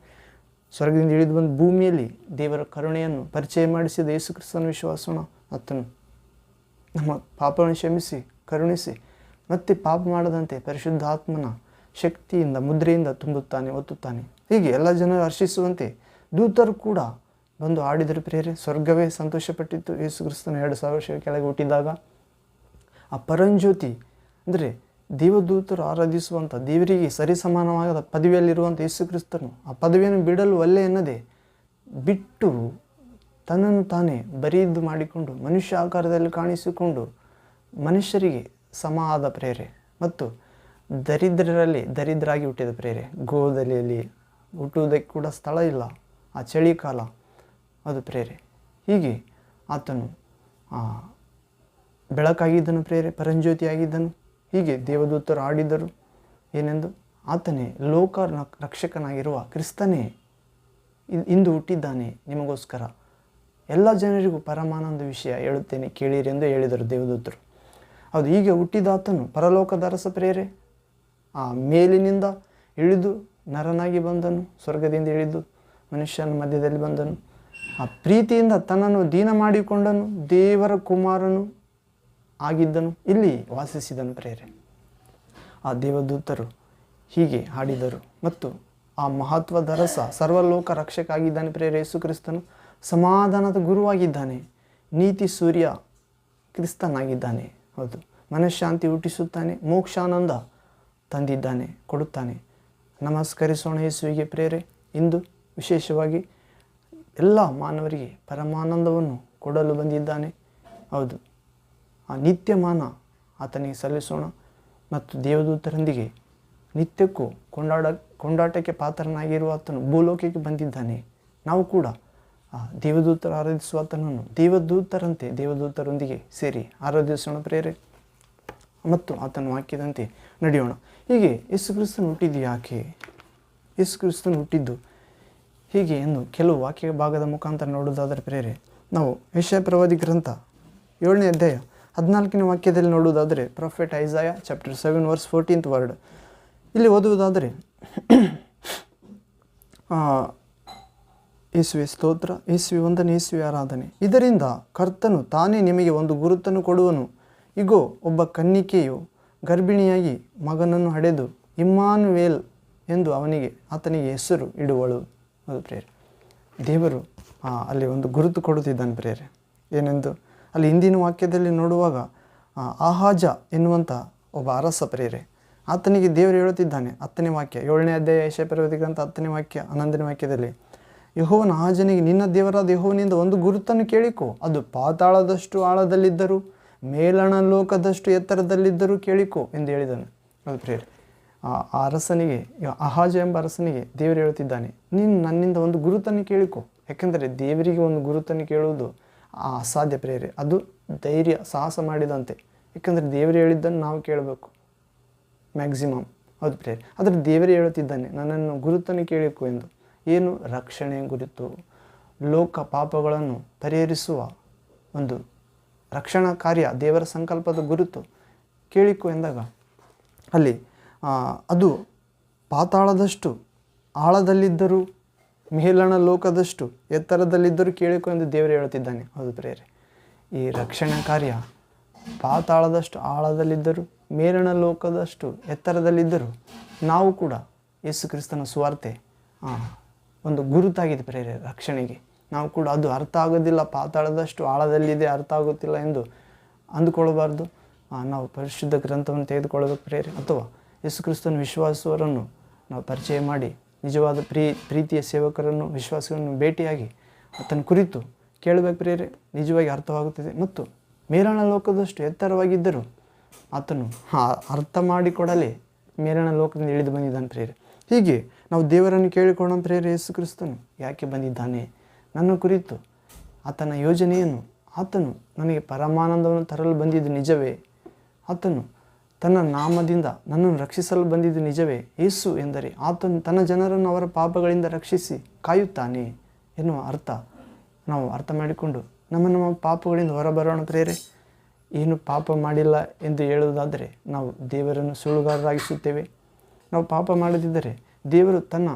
ಸ್ವರ್ಗದಿಂದ ಇಳಿದು ಬಂದು ಭೂಮಿಯಲ್ಲಿ ದೇವರ ಕರುಣೆಯನ್ನು ಪರಿಚಯ ಮಾಡಿಸಿದ ಯೇಸು ಕ್ರಿಸ್ತನ ವಿಶ್ವಾಸನ ಆತನು ನಮ್ಮ ಪಾಪವನ್ನು ಕ್ಷಮಿಸಿ, ಕರುಣಿಸಿ ಮತ್ತೆ ಪಾಪ ಮಾಡದಂತೆ ಪರಿಶುದ್ಧ ಆತ್ಮನ ಶಕ್ತಿಯಿಂದ, ಮುದ್ರೆಯಿಂದ ತುಂಬುತ್ತಾನೆ, ಒತ್ತುತ್ತಾನೆ. ಹೀಗೆ ಎಲ್ಲ ಜನರು ಹರ್ಷಿಸುವಂತೆ ದೂತರು ಕೂಡ ಬಂದು ಆಡಿದರು ಪ್ರೇರೆ ಸ್ವರ್ಗವೇ ಸಂತೋಷಪಟ್ಟಿತ್ತು. ಯೇಸು ಕ್ರಿಸ್ತನ ಎರಡು ಸಾವಿರ ವರ್ಷ ಕೆಳಗೆ ಹುಟ್ಟಿದಾಗ ಆ ಪರಂಜ್ಯೋತಿ, ಅಂದರೆ ದೇವದೂತರು ಆರಾಧಿಸುವಂಥ ದೇವರಿಗೆ ಸರಿಸಮಾನವಾದ ಪದವಿಯಲ್ಲಿರುವಂಥ ಯೇಸು ಕ್ರಿಸ್ತನು ಆ ಪದವಿಯನ್ನು ಬಿಡಲು ಒಲ್ಲೆ ಎನ್ನದೆ ಬಿಟ್ಟು ತನ್ನನ್ನು ತಾನೇ ಬರೀದು ಮಾಡಿಕೊಂಡು ಮನುಷ್ಯ ಆಕಾರದಲ್ಲಿ ಕಾಣಿಸಿಕೊಂಡು ಮನುಷ್ಯರಿಗೆ ಸಮ ಆದ ಪ್ರೇರೆ ಮತ್ತು ದರಿದ್ರರಲ್ಲಿ ದರಿದ್ರಾಗಿ ಹುಟ್ಟಿದ ಪ್ರೇರೆ. ಗೋದಲಿಯಲ್ಲಿ ಹುಟ್ಟುವುದಕ್ಕೆ ಕೂಡ ಸ್ಥಳ ಇಲ್ಲ. ಆ ಚಳಿಕಾಲ ಅದು ಪ್ರೇರೆ. ಹೀಗೆ ಆತನು ಬೆಳಕಾಗಿದ್ದನು ಪ್ರೇರೆ, ಪರಂಜ್ಯೋತಿಯಾಗಿದ್ದನು. ಹೀಗೆ ದೇವದೂತರು ಆಡಿದರು. ಏನೆಂದು? ಆತನೇ ಲೋಕ ರಕ್- ರಕ್ಷಕನಾಗಿರುವ ಕ್ರಿಸ್ತನೇ ಇಂದು ಹುಟ್ಟಿದ್ದಾನೆ ನಿಮಗೋಸ್ಕರ. ಎಲ್ಲ ಜನರಿಗೂ ಪರಮಾನಂದ ವಿಷಯ ಹೇಳುತ್ತೇನೆ ಕೇಳಿರಿ ಎಂದು ಹೇಳಿದರು ದೇವದೂತರು. ಅದು ಹೀಗೆ ಹುಟ್ಟಿದ ಆತನು ಪರಲೋಕದ ಅರಸ ಪ್ರೇರೆ. ಆ ಮೇಲಿನಿಂದ ಇಳಿದು ನರನಾಗಿ ಬಂದನು, ಸ್ವರ್ಗದಿಂದ ಇಳಿದು ಮನುಷ್ಯನ ಮಧ್ಯದಲ್ಲಿ ಬಂದನು. ಆ ಪ್ರೀತಿಯಿಂದ ತನ್ನನ್ನು ದೀನ ಮಾಡಿಕೊಂಡನು ದೇವರ ಕುಮಾರನು ಆಗಿದ್ದನು, ಇಲ್ಲಿ ವಾಸಿಸಿದನು ಪ್ರೇರೆ. ಆ ದೇವದೂತರು ಹೀಗೆ ಹಾಡಿದರು, ಮತ್ತು ಆ ಮಹತ್ವದ ರಸ ಸರ್ವಲೋಕ ರಕ್ಷಕ ಆಗಿದ್ದಾನೆ ಪ್ರೇರೆ ಯೇಸು ಕ್ರಿಸ್ತನು ಸಮಾಧಾನದ ಗುರುವಾಗಿದ್ದಾನೆ, ನೀತಿ ಸೂರ್ಯ ಕ್ರಿಸ್ತನಾಗಿದ್ದಾನೆ, ಹೌದು. ಮನಃಶಾಂತಿ ಹುಟ್ಟಿಸುತ್ತಾನೆ, ಮೋಕ್ಷಾನಂದ ತಂದಿದ್ದಾನೆ, ಕೊಡುತ್ತಾನೆ. ನಮಸ್ಕರಿಸೋಣ ಯೇಸುವಿಗೆ ಪ್ರೇರೆ. ಇಂದು ವಿಶೇಷವಾಗಿ ಎಲ್ಲ ಮಾನವರಿಗೆ ಪರಮಾನಂದವನ್ನು ಕೊಡಲು ಬಂದಿದ್ದಾನೆ, ಹೌದು. ಆ ನಿತ್ಯ ಮಾನ ಆತನಿಗೆ ಸಲ್ಲಿಸೋಣ ಮತ್ತು ದೇವದೂತರೊಂದಿಗೆ ನಿತ್ಯಕ್ಕೂ ಕೊಂಡಾಡ ಕೊಂಡಾಟಕ್ಕೆ ಪಾತ್ರನಾಗಿರುವ ಆತನು ಭೂಲೋಕಕ್ಕೆ ಬಂದಿದ್ದಾನೆ. ನಾವು ಕೂಡ ಆ ದೇವದೂತರ ಆರಾಧಿಸುವ ಆತನನ್ನು ದೇವದೂತರಂತೆ ದೇವದೂತರೊಂದಿಗೆ ಸೇರಿ ಆರಾಧಿಸೋಣ ಪ್ರೇರೆ. ಮತ್ತು ಆತನ ವಾಕ್ಯದಂತೆ ನಡೆಯೋಣ. ಹೀಗೆ ಯೇಸು ಕ್ರಿಸ್ತನು ಹುಟ್ಟಿದ್ದು ಯಾಕೆ? ಯೇಸು ಕ್ರಿಸ್ತನು ಹುಟ್ಟಿದ್ದು ಹೀಗೆ ಎಂದು ಕೆಲವು ವಾಕ್ಯ ಭಾಗದ ಮುಖಾಂತರ ನೋಡುವುದಾದರೆ ಪ್ರೇರೆ, ನಾವು ವಿಷಯ ಪ್ರವಾದಿ ಗ್ರಂಥ ಏಳನೇ ಅಧ್ಯಾಯ ಹದಿನಾಲ್ಕನೇ ವಾಕ್ಯದಲ್ಲಿ ನೋಡುವುದಾದರೆ prophet Isaiah chapter seven verse fourteenth word. ಇಲ್ಲಿ ಓದುವುದಾದರೆ ಯೇಸುವೆ ಸ್ತೋತ್ರ, ಯೇಸುವೆ ಒಂದನೇ ಯೇಸುವೆ ಆರಾಧನೆ. ಇದರಿಂದ ಕರ್ತನು ತಾನೇ ನಿಮಗೆ ಒಂದು ಗುರುತನ್ನು ಕೊಡುವನು. ಇಗೋ, ಒಬ್ಬ ಕನ್ನಿಕೆಯು ಗರ್ಭಿಣಿಯಾಗಿ ಮಗನನ್ನು ಹಡೆದು ಇಮ್ಮಾನುವೇಲ್ ಎಂದು ಅವನಿಗೆ, ಆತನಿಗೆ ಹೆಸರು ಇಡುವಳು. ಅದು ಪ್ರೇರೆ ದೇವರು ಅಲ್ಲಿ ಒಂದು ಗುರುತು ಕೊಡುತ್ತಿದ್ದಾನೆ ಪ್ರೇರೆ ಏನೆಂದು? ಅಲ್ಲಿ ಹಿಂದಿನ ವಾಕ್ಯದಲ್ಲಿ ನೋಡುವಾಗ ಆಹಾಜ ಎನ್ನುವಂಥ ಒಬ್ಬ ಅರಸ ಪ್ರೇರೆ ಆತನಿಗೆ ದೇವರು ಹೇಳುತ್ತಿದ್ದಾನೆ, ಹತ್ತನೇ ವಾಕ್ಯ, ಏಳನೇ ಅಧ್ಯಾಯ ಯಶ ಗ್ರಂಥ ಹತ್ತನೇ ವಾಕ್ಯ, ಹನ್ನೊಂದನೇ ವಾಕ್ಯದಲ್ಲಿ, ಯಹೋವನ ಆಜನಿಗೆ ನಿನ್ನ ದೇವರಾದ ಯಹೋವನಿಂದ ಒಂದು ಗುರುತನ್ನು ಕೇಳಿಕೊ, ಅದು ಪಾತಾಳದಷ್ಟು ಆಳದಲ್ಲಿದ್ದರು, ಮೇಲಣ ಲೋಕದಷ್ಟು ಎತ್ತರದಲ್ಲಿದ್ದರೂ ಕೇಳಿಕೊ ಎಂದು ಹೇಳಿದನು. ಅದು ಪ್ರೇರೆ ಆ ಅರಸನಿಗೆ ಅಹಾಜ ಎಂಬ ಅರಸನಿಗೆ ದೇವರು ಹೇಳುತ್ತಿದ್ದಾನೆ, ನೀನು ನನ್ನಿಂದ ಒಂದು ಗುರುತನ್ನು ಕೇಳಿಕೊ, ಯಾಕೆಂದರೆ ದೇವರಿಗೆ ಒಂದು ಗುರುತನ್ನು ಕೇಳುವುದು ಆ ಅಸಾಧ್ಯ ಪ್ರೇರೆ. ಅದು ಧೈರ್ಯ, ಸಾಹಸ ಮಾಡಿದಂತೆ. ಏಕೆಂದರೆ ದೇವರು ಹೇಳಿದ್ದನ್ನು ನಾವು ಕೇಳಬೇಕು. ಮ್ಯಾಕ್ಸಿಮಮ್ ಅದು ಪ್ರೇರೆ. ಆದರೆ ದೇವರೇ ಹೇಳುತ್ತಿದ್ದಾನೆ, ನನ್ನನ್ನು ಗುರುತನ್ನು ಕೇಳಬೇಕು ಎಂದು. ಏನು? ರಕ್ಷಣೆ ಗುರುತು. ಲೋಕ ಪಾಪಗಳನ್ನು ಪರಿಹರಿಸುವ ಒಂದು ರಕ್ಷಣಾ ಕಾರ್ಯ, ದೇವರ ಸಂಕಲ್ಪದ ಗುರುತು. ಕೇಳಿಕ್ಕು ಎಂದಾಗ ಅಲ್ಲಿ ಅದು ಪಾತಾಳದಷ್ಟು ಆಳದಲ್ಲಿದ್ದರೂ ಮೇಲಣ ಲೋಕದಷ್ಟು ಎತ್ತರದಲ್ಲಿದ್ದರೂ ಕೇಳಿಕೊ ಎಂದು ದೇವರು ಹೇಳುತ್ತಿದ್ದಾನೆ. ಹೌದು ಪ್ರೇರೆ ಈ ರಕ್ಷಣಾ ಕಾರ್ಯ ಪಾತಾಳದಷ್ಟು ಆಳದಲ್ಲಿದ್ದರೂ, ಮೇಲಣ ಲೋಕದಷ್ಟು ಎತ್ತರದಲ್ಲಿದ್ದರೂ ನಾವು ಕೂಡ ಯೇಸು ಕ್ರಿಸ್ತನ ಸುವಾರ್ತೆ ಒಂದು ಗುರುತಾಗಿದೆ ಪ್ರೇರೆ ರಕ್ಷಣೆಗೆ. ನಾವು ಕೂಡ ಅದು ಅರ್ಥ ಆಗೋದಿಲ್ಲ, ಪಾತಾಳದಷ್ಟು ಆಳದಲ್ಲಿದೆ ಅರ್ಥ ಆಗುತ್ತಿಲ್ಲ ಎಂದು ಅಂದುಕೊಳ್ಳಬಾರ್ದು. ನಾವು ಪರಿಶುದ್ಧ ಗ್ರಂಥವನ್ನು ತೆಗೆದುಕೊಳ್ಳಬೇಕು ಪ್ರೇರೆ ಅಥವಾ ಯೇಸು ಕ್ರಿಸ್ತನ ವಿಶ್ವಾಸವರನ್ನು ನಾವು ಪರಿಚಯ ಮಾಡಿ ನಿಜವಾದ ಪ್ರೀ, ಪ್ರೀತಿಯ ಸೇವಕರನ್ನು ವಿಶ್ವಾಸವನ್ನು ಭೇಟಿಯಾಗಿ ಆತನ ಕುರಿತು ಕೇಳಬೇಕು ಪ್ರೇರೆ ನಿಜವಾಗಿ ಅರ್ಥವಾಗುತ್ತದೆ. ಮತ್ತು ಮೇಲಣ ಲೋಕದಷ್ಟು ಎತ್ತರವಾಗಿದ್ದರೂ ಆತನು ಅರ್ಥ ಮಾಡಿಕೊಡಲೇ ಮೇಲಣ ಲೋಕದಿಂದ ಇಳಿದು ಬಂದಿದ್ದಾನೆ ಪ್ರೇರೆ ಹೀಗೆ ನಾವು ದೇವರನ್ನು ಕೇಳಿಕೊಳ್ಳೋಣ ಪ್ರೇರೆ ಯೇಸು ಕ್ರಿಸ್ತನು ಯಾಕೆ ಬಂದಿದ್ದಾನೆ? ನನ್ನ ಕುರಿತು ಆತನ ಯೋಜನೆಯನ್ನು ಆತನು ನನಗೆ ಪರಮಾನಂದವನ್ನು ತರಲು ಬಂದಿದ್ದು ನಿಜವೇ? ಆತನು ತನ್ನ ನಾಮದಿಂದ ನನ್ನನ್ನು ರಕ್ಷಿಸಲು ಬಂದಿದ್ದು ನಿಜವೇ? ಯೇಸು ಎಂದರೆ ಆತನು ತನ್ನ ಜನರನ್ನು ಅವರ ಪಾಪಗಳಿಂದ ರಕ್ಷಿಸಿ ಕಾಯುತ್ತಾನೆ ಎನ್ನುವ ಅರ್ಥ. ನಾವು ಅರ್ಥ ಮಾಡಿಕೊಂಡು ನಮ್ಮ ನಮ್ಮ ಪಾಪಗಳಿಂದ ಹೊರಬರೋಣ ಪ್ರೇರೆ ಏನು ಪಾಪ ಮಾಡಿಲ್ಲ ಎಂದು ಹೇಳುವುದಾದರೆ ನಾವು ದೇವರನ್ನು ಸುಳ್ಳುಗಾರರಾಗಿಸುತ್ತೇವೆ. ನಾವು ಪಾಪ ಮಾಡದಿದ್ದರೆ ದೇವರು ತನ್ನ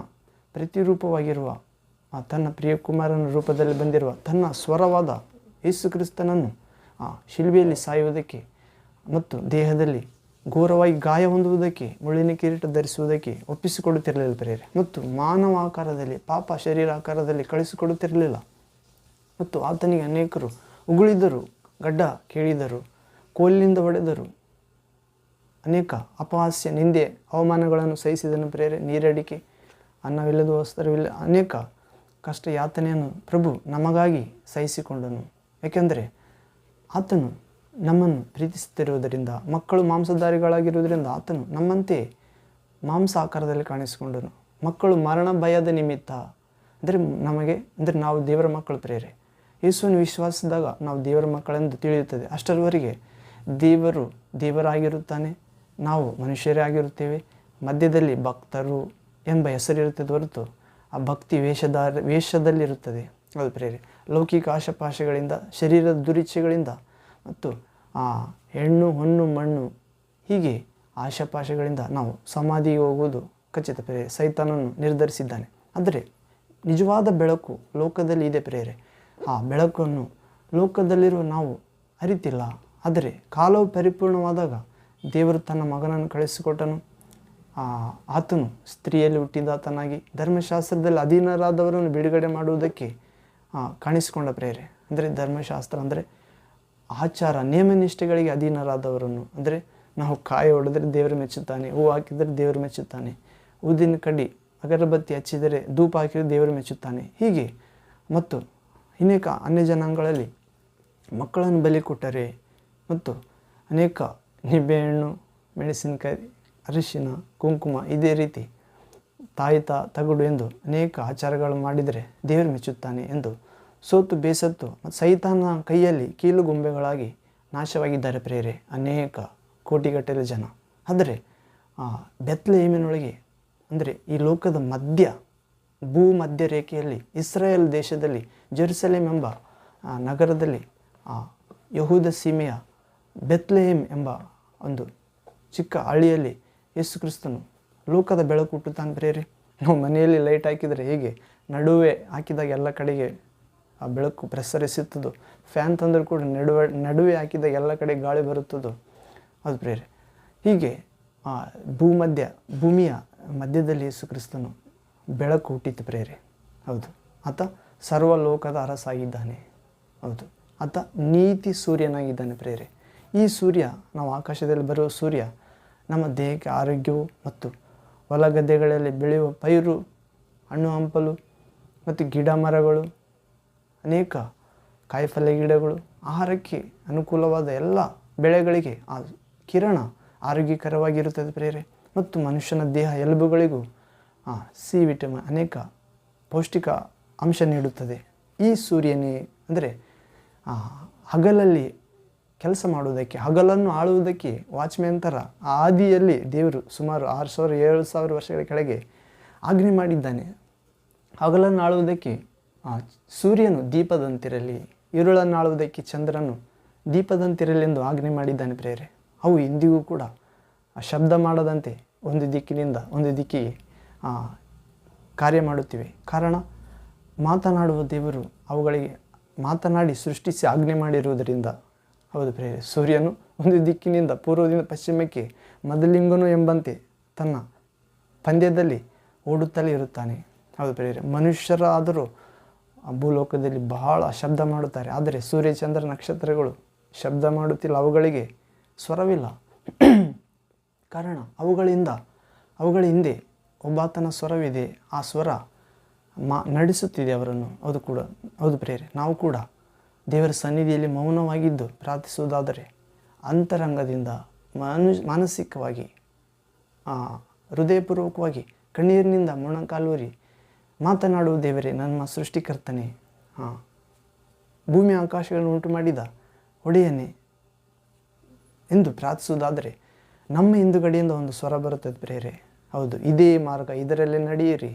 ಪ್ರತಿರೂಪವಾಗಿರುವ ತನ್ನ ಪ್ರಿಯಕುಮಾರನ ರೂಪದಲ್ಲಿ ಬಂದಿರುವ ತನ್ನ ಸ್ವರವಾದ ಯೇಸು ಕ್ರಿಸ್ತನನ್ನು ಆ ಶಿಲ್ಬೆಯಲ್ಲಿ ಸಾಯುವುದಕ್ಕೆ ಮತ್ತು ದೇಹದಲ್ಲಿ ಘೋರವಾಗಿ ಗಾಯ ಹೊಂದುವುದಕ್ಕೆ, ಮುಳ್ಳಿನ ಕಿರೀಟ ಧರಿಸುವುದಕ್ಕೆ ಒಪ್ಪಿಸಿಕೊಡುತ್ತಿರಲಿಲ್ಲ ಪ್ರೇರೆ ಮತ್ತು ಮಾನವ ಆಕಾರದಲ್ಲಿ, ಪಾಪ ಶರೀರ ಆಕಾರದಲ್ಲಿ ಕಳಿಸಿಕೊಡುತ್ತಿರಲಿಲ್ಲ ಮತ್ತು ಆತನಿಗೆ ಅನೇಕರು ಉಗುಳಿದರು, ಗಡ್ಡ ಕೇಳಿದರು, ಕೋಲಿನಿಂದ ಹೊಡೆದರು. ಅನೇಕ ಅಪಹಾಸ್ಯ, ನಿಂದೆ, ಅವಮಾನಗಳನ್ನು ಸಹಿಸಿದನು ಪ್ರೇರೆ ನೀರಡಿಕೆ, ಅನ್ನವಿಲ್ಲದ ವಸ್ತ್ರವಿಲ್ಲ, ಅನೇಕ ಕಷ್ಟ ಯಾತನೆಯನ್ನು ಪ್ರಭು ನಮಗಾಗಿ ಸಹಿಸಿಕೊಂಡನು. ಏಕೆಂದರೆ ಆತನು ನಮ್ಮನ್ನು ಪ್ರೀತಿಸುತ್ತಿರುವುದರಿಂದ, ಮಕ್ಕಳು ಮಾಂಸಧಾರಿಗಳಾಗಿರುವುದರಿಂದ ಆತನು ನಮ್ಮಂತೆ ಮಾಂಸ ಆಕಾರದಲ್ಲಿ ಕಾಣಿಸಿಕೊಂಡನು. ಮಕ್ಕಳು ಮರಣ ಭಯದ ನಿಮಿತ್ತ, ಅಂದರೆ ನಮಗೆ, ಅಂದರೆ ನಾವು ದೇವರ ಮಕ್ಕಳು ಪ್ರೇರೆ ಯೇಸುವನ್ನು ವಿಶ್ವಾಸಿಸಿದಾಗ ನಾವು ದೇವರ ಮಕ್ಕಳೆಂದು ತಿಳಿಯುತ್ತದೆ. ಅಷ್ಟರವರೆಗೆ ದೇವರು ದೇವರಾಗಿರುತ್ತಾನೆ. ನಾವು ಮನುಷ್ಯರೇ ಆಗಿರುತ್ತೇವೆ. ಮಧ್ಯದಲ್ಲಿ ಭಕ್ತರು ಎಂಬ ಹೆಸರಿರುತ್ತದೆ ಹೊರತು ಆ ಭಕ್ತಿ ವೇಷಧಾರ, ವೇಷದಲ್ಲಿರುತ್ತದೆ. ಅದು ಪ್ರೇರೆ ಲೌಕಿಕ ಆಶಪಾಶಗಳಿಂದ, ಶರೀರದ ದುರಿಚ್ಛೆಗಳಿಂದ ಮತ್ತು ಆ ಹೆಣ್ಣು, ಹೊಣ್ಣು, ಮಣ್ಣು ಹೀಗೆ ಆಶಾಪಾಶಗಳಿಂದ ನಾವು ಸಮಾಧಿಗೆ ಹೋಗುವುದು ಖಚಿತ ಪ್ರೇರೆ ಸೈತಾನನ್ನು ನಿರ್ಧರಿಸಿದ್ದಾನೆ. ಆದರೆ ನಿಜವಾದ ಬೆಳಕು ಲೋಕದಲ್ಲಿ ಇದೆ ಪ್ರೇರೆ ಆ ಬೆಳಕನ್ನು ಲೋಕದಲ್ಲಿರುವ ನಾವು ಅರಿತಿಲ್ಲ. ಆದರೆ ಕಾಲವು ಪರಿಪೂರ್ಣವಾದಾಗ ದೇವರು ತನ್ನ ಮಗನನ್ನು ಕಳಿಸಿಕೊಟ್ಟನು ಆತನು ಸ್ತ್ರೀಯಲ್ಲಿ ಹುಟ್ಟಿದಾತನಾಗಿ ಧರ್ಮಶಾಸ್ತ್ರದಲ್ಲಿ ಅಧೀನರಾದವರನ್ನು ಬಿಡುಗಡೆ ಮಾಡುವುದಕ್ಕೆ ಕಾಣಿಸಿಕೊಂಡ ಪ್ರೇರೆ ಅಂದರೆ ಧರ್ಮಶಾಸ್ತ್ರ ಅಂದರೆ ಆಚಾರ ನಿಯಮ ನಿಷ್ಠೆಗಳಿಗೆ ಅಧೀನರಾದವರನ್ನು. ಅಂದರೆ ನಾವು ಕಾಯಿ ಹೊಡೆದ್ರೆ ದೇವರು ಮೆಚ್ಚುತ್ತಾನೆ, ಹೂ ಹಾಕಿದರೆ ದೇವರು ಮೆಚ್ಚುತ್ತಾನೆ ಊದಿನ ಕಡ್ಡಿ ಅಗರಬತ್ತಿ ಹಚ್ಚಿದರೆ ಧೂಪ ಹಾಕಿದರೆ ದೇವರು ಮೆಚ್ಚುತ್ತಾನೆ. ಹೀಗೆ. ಮತ್ತು ಅನೇಕ ಅನ್ಯ ಜನಾಂಗಗಳಲ್ಲಿ ಮಕ್ಕಳನ್ನು ಬಲಿ ಕೊಟ್ಟರೆ ಮತ್ತು ಅನೇಕ ನಿಂಬೆಹಣ್ಣು, ಮೆಣಸಿನಕಾಯಿ, ಅರಿಶಿನ, ಕುಂಕುಮ ಇದೇ ರೀತಿ ತಾಯಿತ ತಗಡು ಎಂದು ಅನೇಕ ಆಚಾರಗಳು ಮಾಡಿದರೆ ದೇವರು ಮೆಚ್ಚುತ್ತಾನೆ ಎಂದು ಸೋತು ಬೇಸತ್ತು ಮತ್ತು ಸೈತಾನ ಕೈಯಲ್ಲಿ ಕೀಲುಗೊಂಬೆಗಳಾಗಿ ನಾಶವಾಗಿದ್ದಾರೆ ಪ್ರೇರೆ. ಅನೇಕ ಕೋಟಿಗಟ್ಟಲೆ ಜನ. ಆದರೆ, ಆ ಬೆತ್ಲೆಹೇಮಿನೊಳಗೆ ಅಂದರೆ ಈ ಲೋಕದ ಮಧ್ಯ ಭೂ ಮಧ್ಯ ರೇಖೆಯಲ್ಲಿ ಇಸ್ರಾಯೇಲ್ ದೇಶದಲ್ಲಿ, ಜೆರುಸಲೇಮ್ ಎಂಬ ನಗರದಲ್ಲಿ ಯಹೂದ ಸೀಮೆಯ ಬೆತ್ಲೆಹೇಮ್ ಎಂಬ ಒಂದು ಚಿಕ್ಕ ಹಳ್ಳಿಯಲ್ಲಿ ಯೇಸು ಕ್ರಿಸ್ತನು ಲೋಕದ ಬೆಳಕು ಹುಟ್ಟುತ್ತಾನೆ ಪ್ರೇರಿ. ನಾವು ಮನೆಯಲ್ಲಿ ಲೈಟ್ ಹಾಕಿದರೆ ಹೇಗೆ? ನಡುವೆ ಹಾಕಿದಾಗ ಎಲ್ಲ ಕಡೆಗೆ ಆ ಬೆಳಕು ಪ್ರಸರಿಸುತ್ತದೆ? ಫ್ಯಾನ್ ತಂದರೂ ಕೂಡ ನಡುವೆ ನಡುವೆ ಹಾಕಿದ ಎಲ್ಲ ಕಡೆ ಗಾಳಿ ಬರುತ್ತದೋ? ಅದು ಪ್ರೇರೆ ಹೀಗೆ, ಆ, ಭೂಮಧ್ಯ, ಭೂಮಿಯ ಮಧ್ಯದಲ್ಲಿ ಯೇಸು ಕ್ರಿಸ್ತನು ಬೆಳಕು ಹುಟ್ಟಿತು ಪ್ರೇರೆ ಹೌದು. ಆತ ಸರ್ವಲೋಕದ ಅರಸಾಗಿದ್ದಾನೆ. ಹೌದು. ಆತ ನೀತಿ ಸೂರ್ಯನಾಗಿದ್ದಾನೆ ಪ್ರೇರೆ ಈ ಸೂರ್ಯ, ನಾವು ಆಕಾಶದಲ್ಲಿ ಬರುವ ಸೂರ್ಯ, ನಮ್ಮ ದೇಹಕ್ಕೆ ಆರೋಗ್ಯವು ಮತ್ತು ಹೊಲ ಗದ್ದೆಗಳಲ್ಲಿ ಬೆಳೆಯುವ ಪೈರು, ಹಣ್ಣು ಹಂಪಲು ಮತ್ತು ಗಿಡ ಮರಗಳು ಅನೇಕ ಕಾಯಿಪಲ್ಯ ಗಿಡಗಳು, ಆಹಾರಕ್ಕೆ ಅನುಕೂಲವಾದ ಎಲ್ಲ ಬೆಳೆಗಳಿಗೆ ಆ ಕಿರಣ ಆರೋಗ್ಯಕರವಾಗಿರುತ್ತದೆ ಪ್ರೇರೆ ಮತ್ತು ಮನುಷ್ಯನ ದೇಹ ಎಲುಬುಗಳಿಗೂ ಸಿ ವಿಟಮಿನ್ ಅನೇಕ ಪೌಷ್ಟಿಕ ಅಂಶ ನೀಡುತ್ತದೆ. ಈ ಸೂರ್ಯನೇ ಅಂದರೆ ಹಗಲಲ್ಲಿ ಕೆಲಸ ಮಾಡುವುದಕ್ಕೆ, ಹಗಲನ್ನು ಆಳುವುದಕ್ಕೆ ವಾಚ್ಮ್ಯಾನ್ ಥರ ಆದಿಯಲ್ಲಿ ದೇವರು ಸುಮಾರು ಆರು ಸಾವಿರ, ಏಳು ಸಾವಿರ ವರ್ಷಗಳ ಕೆಳಗೆ ಆಜ್ಞೆ ಮಾಡಿದ್ದಾನೆ. ಹಗಲನ್ನು ಆಳುವುದಕ್ಕೆ ಆ, ಸೂರ್ಯನು ದೀಪದಂತಿರಲಿ ಇರುಳನ್ನಾಳುವುದಕ್ಕೆ ಚಂದ್ರನು ದೀಪದಂತಿರಲಿ ಎಂದು ಆಜ್ಞೆ ಮಾಡಿದ್ದಾನೆ ಪ್ರೇರೆ ಅವು ಇಂದಿಗೂ ಕೂಡ ಆ ಶಬ್ದ ಮಾಡದಂತೆ ಒಂದು ದಿಕ್ಕಿನಿಂದ ಒಂದು ದಿಕ್ಕಿಗೆ ಕಾರ್ಯ ಮಾಡುತ್ತಿವೆ. ಕಾರಣ ಮಾತನಾಡುವ ದೇವರು ಅವುಗಳಿಗೆ ಮಾತನಾಡಿ ಸೃಷ್ಟಿಸಿ ಆಜ್ಞೆ ಮಾಡಿರುವುದರಿಂದ. ಹೌದು ಪ್ರೇರೆ ಸೂರ್ಯನು ಒಂದು ದಿಕ್ಕಿನಿಂದ ಪೂರ್ವದಿಂದ ಪಶ್ಚಿಮಕ್ಕೆ ಮದಲಿಂಗನು ಎಂಬಂತೆ ತನ್ನ ಪಂದ್ಯದಲ್ಲಿ ಓಡುತ್ತಲೇ ಇರುತ್ತಾನೆ. ಹೌದು ಪ್ರೇರೆ ಮನುಷ್ಯರಾದರೂ ಭೂಲೋಕದಲ್ಲಿ ಬಹಳ ಶಬ್ದ ಮಾಡುತ್ತಾರೆ. ಆದರೆ ಸೂರ್ಯ ಚಂದ್ರ ನಕ್ಷತ್ರಗಳು ಶಬ್ದ ಮಾಡುತ್ತಿಲ್ಲ. ಅವುಗಳಿಗೆ ಸ್ವರವಿಲ್ಲ. ಕಾರಣ, ಅವುಗಳಿಂದ, ಅವುಗಳ ಹಿಂದೆ ಒಬ್ಬಾತನ ಸ್ವರವಿದೆ. ಆ ಸ್ವರ ಮಾ, ನಡೆಸುತ್ತಿದೆ ಅವರನ್ನು. ಅದು ಕೂಡ, ಹೌದು ಪ್ರೇರೆ ನಾವು ಕೂಡ ದೇವರ ಸನ್ನಿಧಿಯಲ್ಲಿ ಮೌನವಾಗಿದ್ದು ಪ್ರಾರ್ಥಿಸುವುದಾದರೆ ಅಂತರಂಗದಿಂದ ಮನು, ಮಾನಸಿಕವಾಗಿ ಹೃದಯಪೂರ್ವಕವಾಗಿ ಕಣ್ಣೀರಿನಿಂದ ಮೊಣಕಾಲೂರಿ ಮಾತನಾಡುವ ದೇವರೇ, ನನ್ನ ಸೃಷ್ಟಿಕರ್ತನೇ. ಹಾಂ. ಭೂಮಿ ಆಕಾಶಗಳನ್ನು ಉಂಟು ಮಾಡಿದ ಒಡೆಯನೇ ಎಂದು ಪ್ರಾರ್ಥಿಸುವುದಾದರೆ ನಮ್ಮ ಹಿಂದುಗಡೆಯಿಂದ ಒಂದು ಸ್ವರ ಬರುತ್ತದೆ ಪ್ರೇರೆ. ಹೌದು, ಇದೇ ಮಾರ್ಗ ಇದರಲ್ಲೇ ನಡೆಯಿರಿ.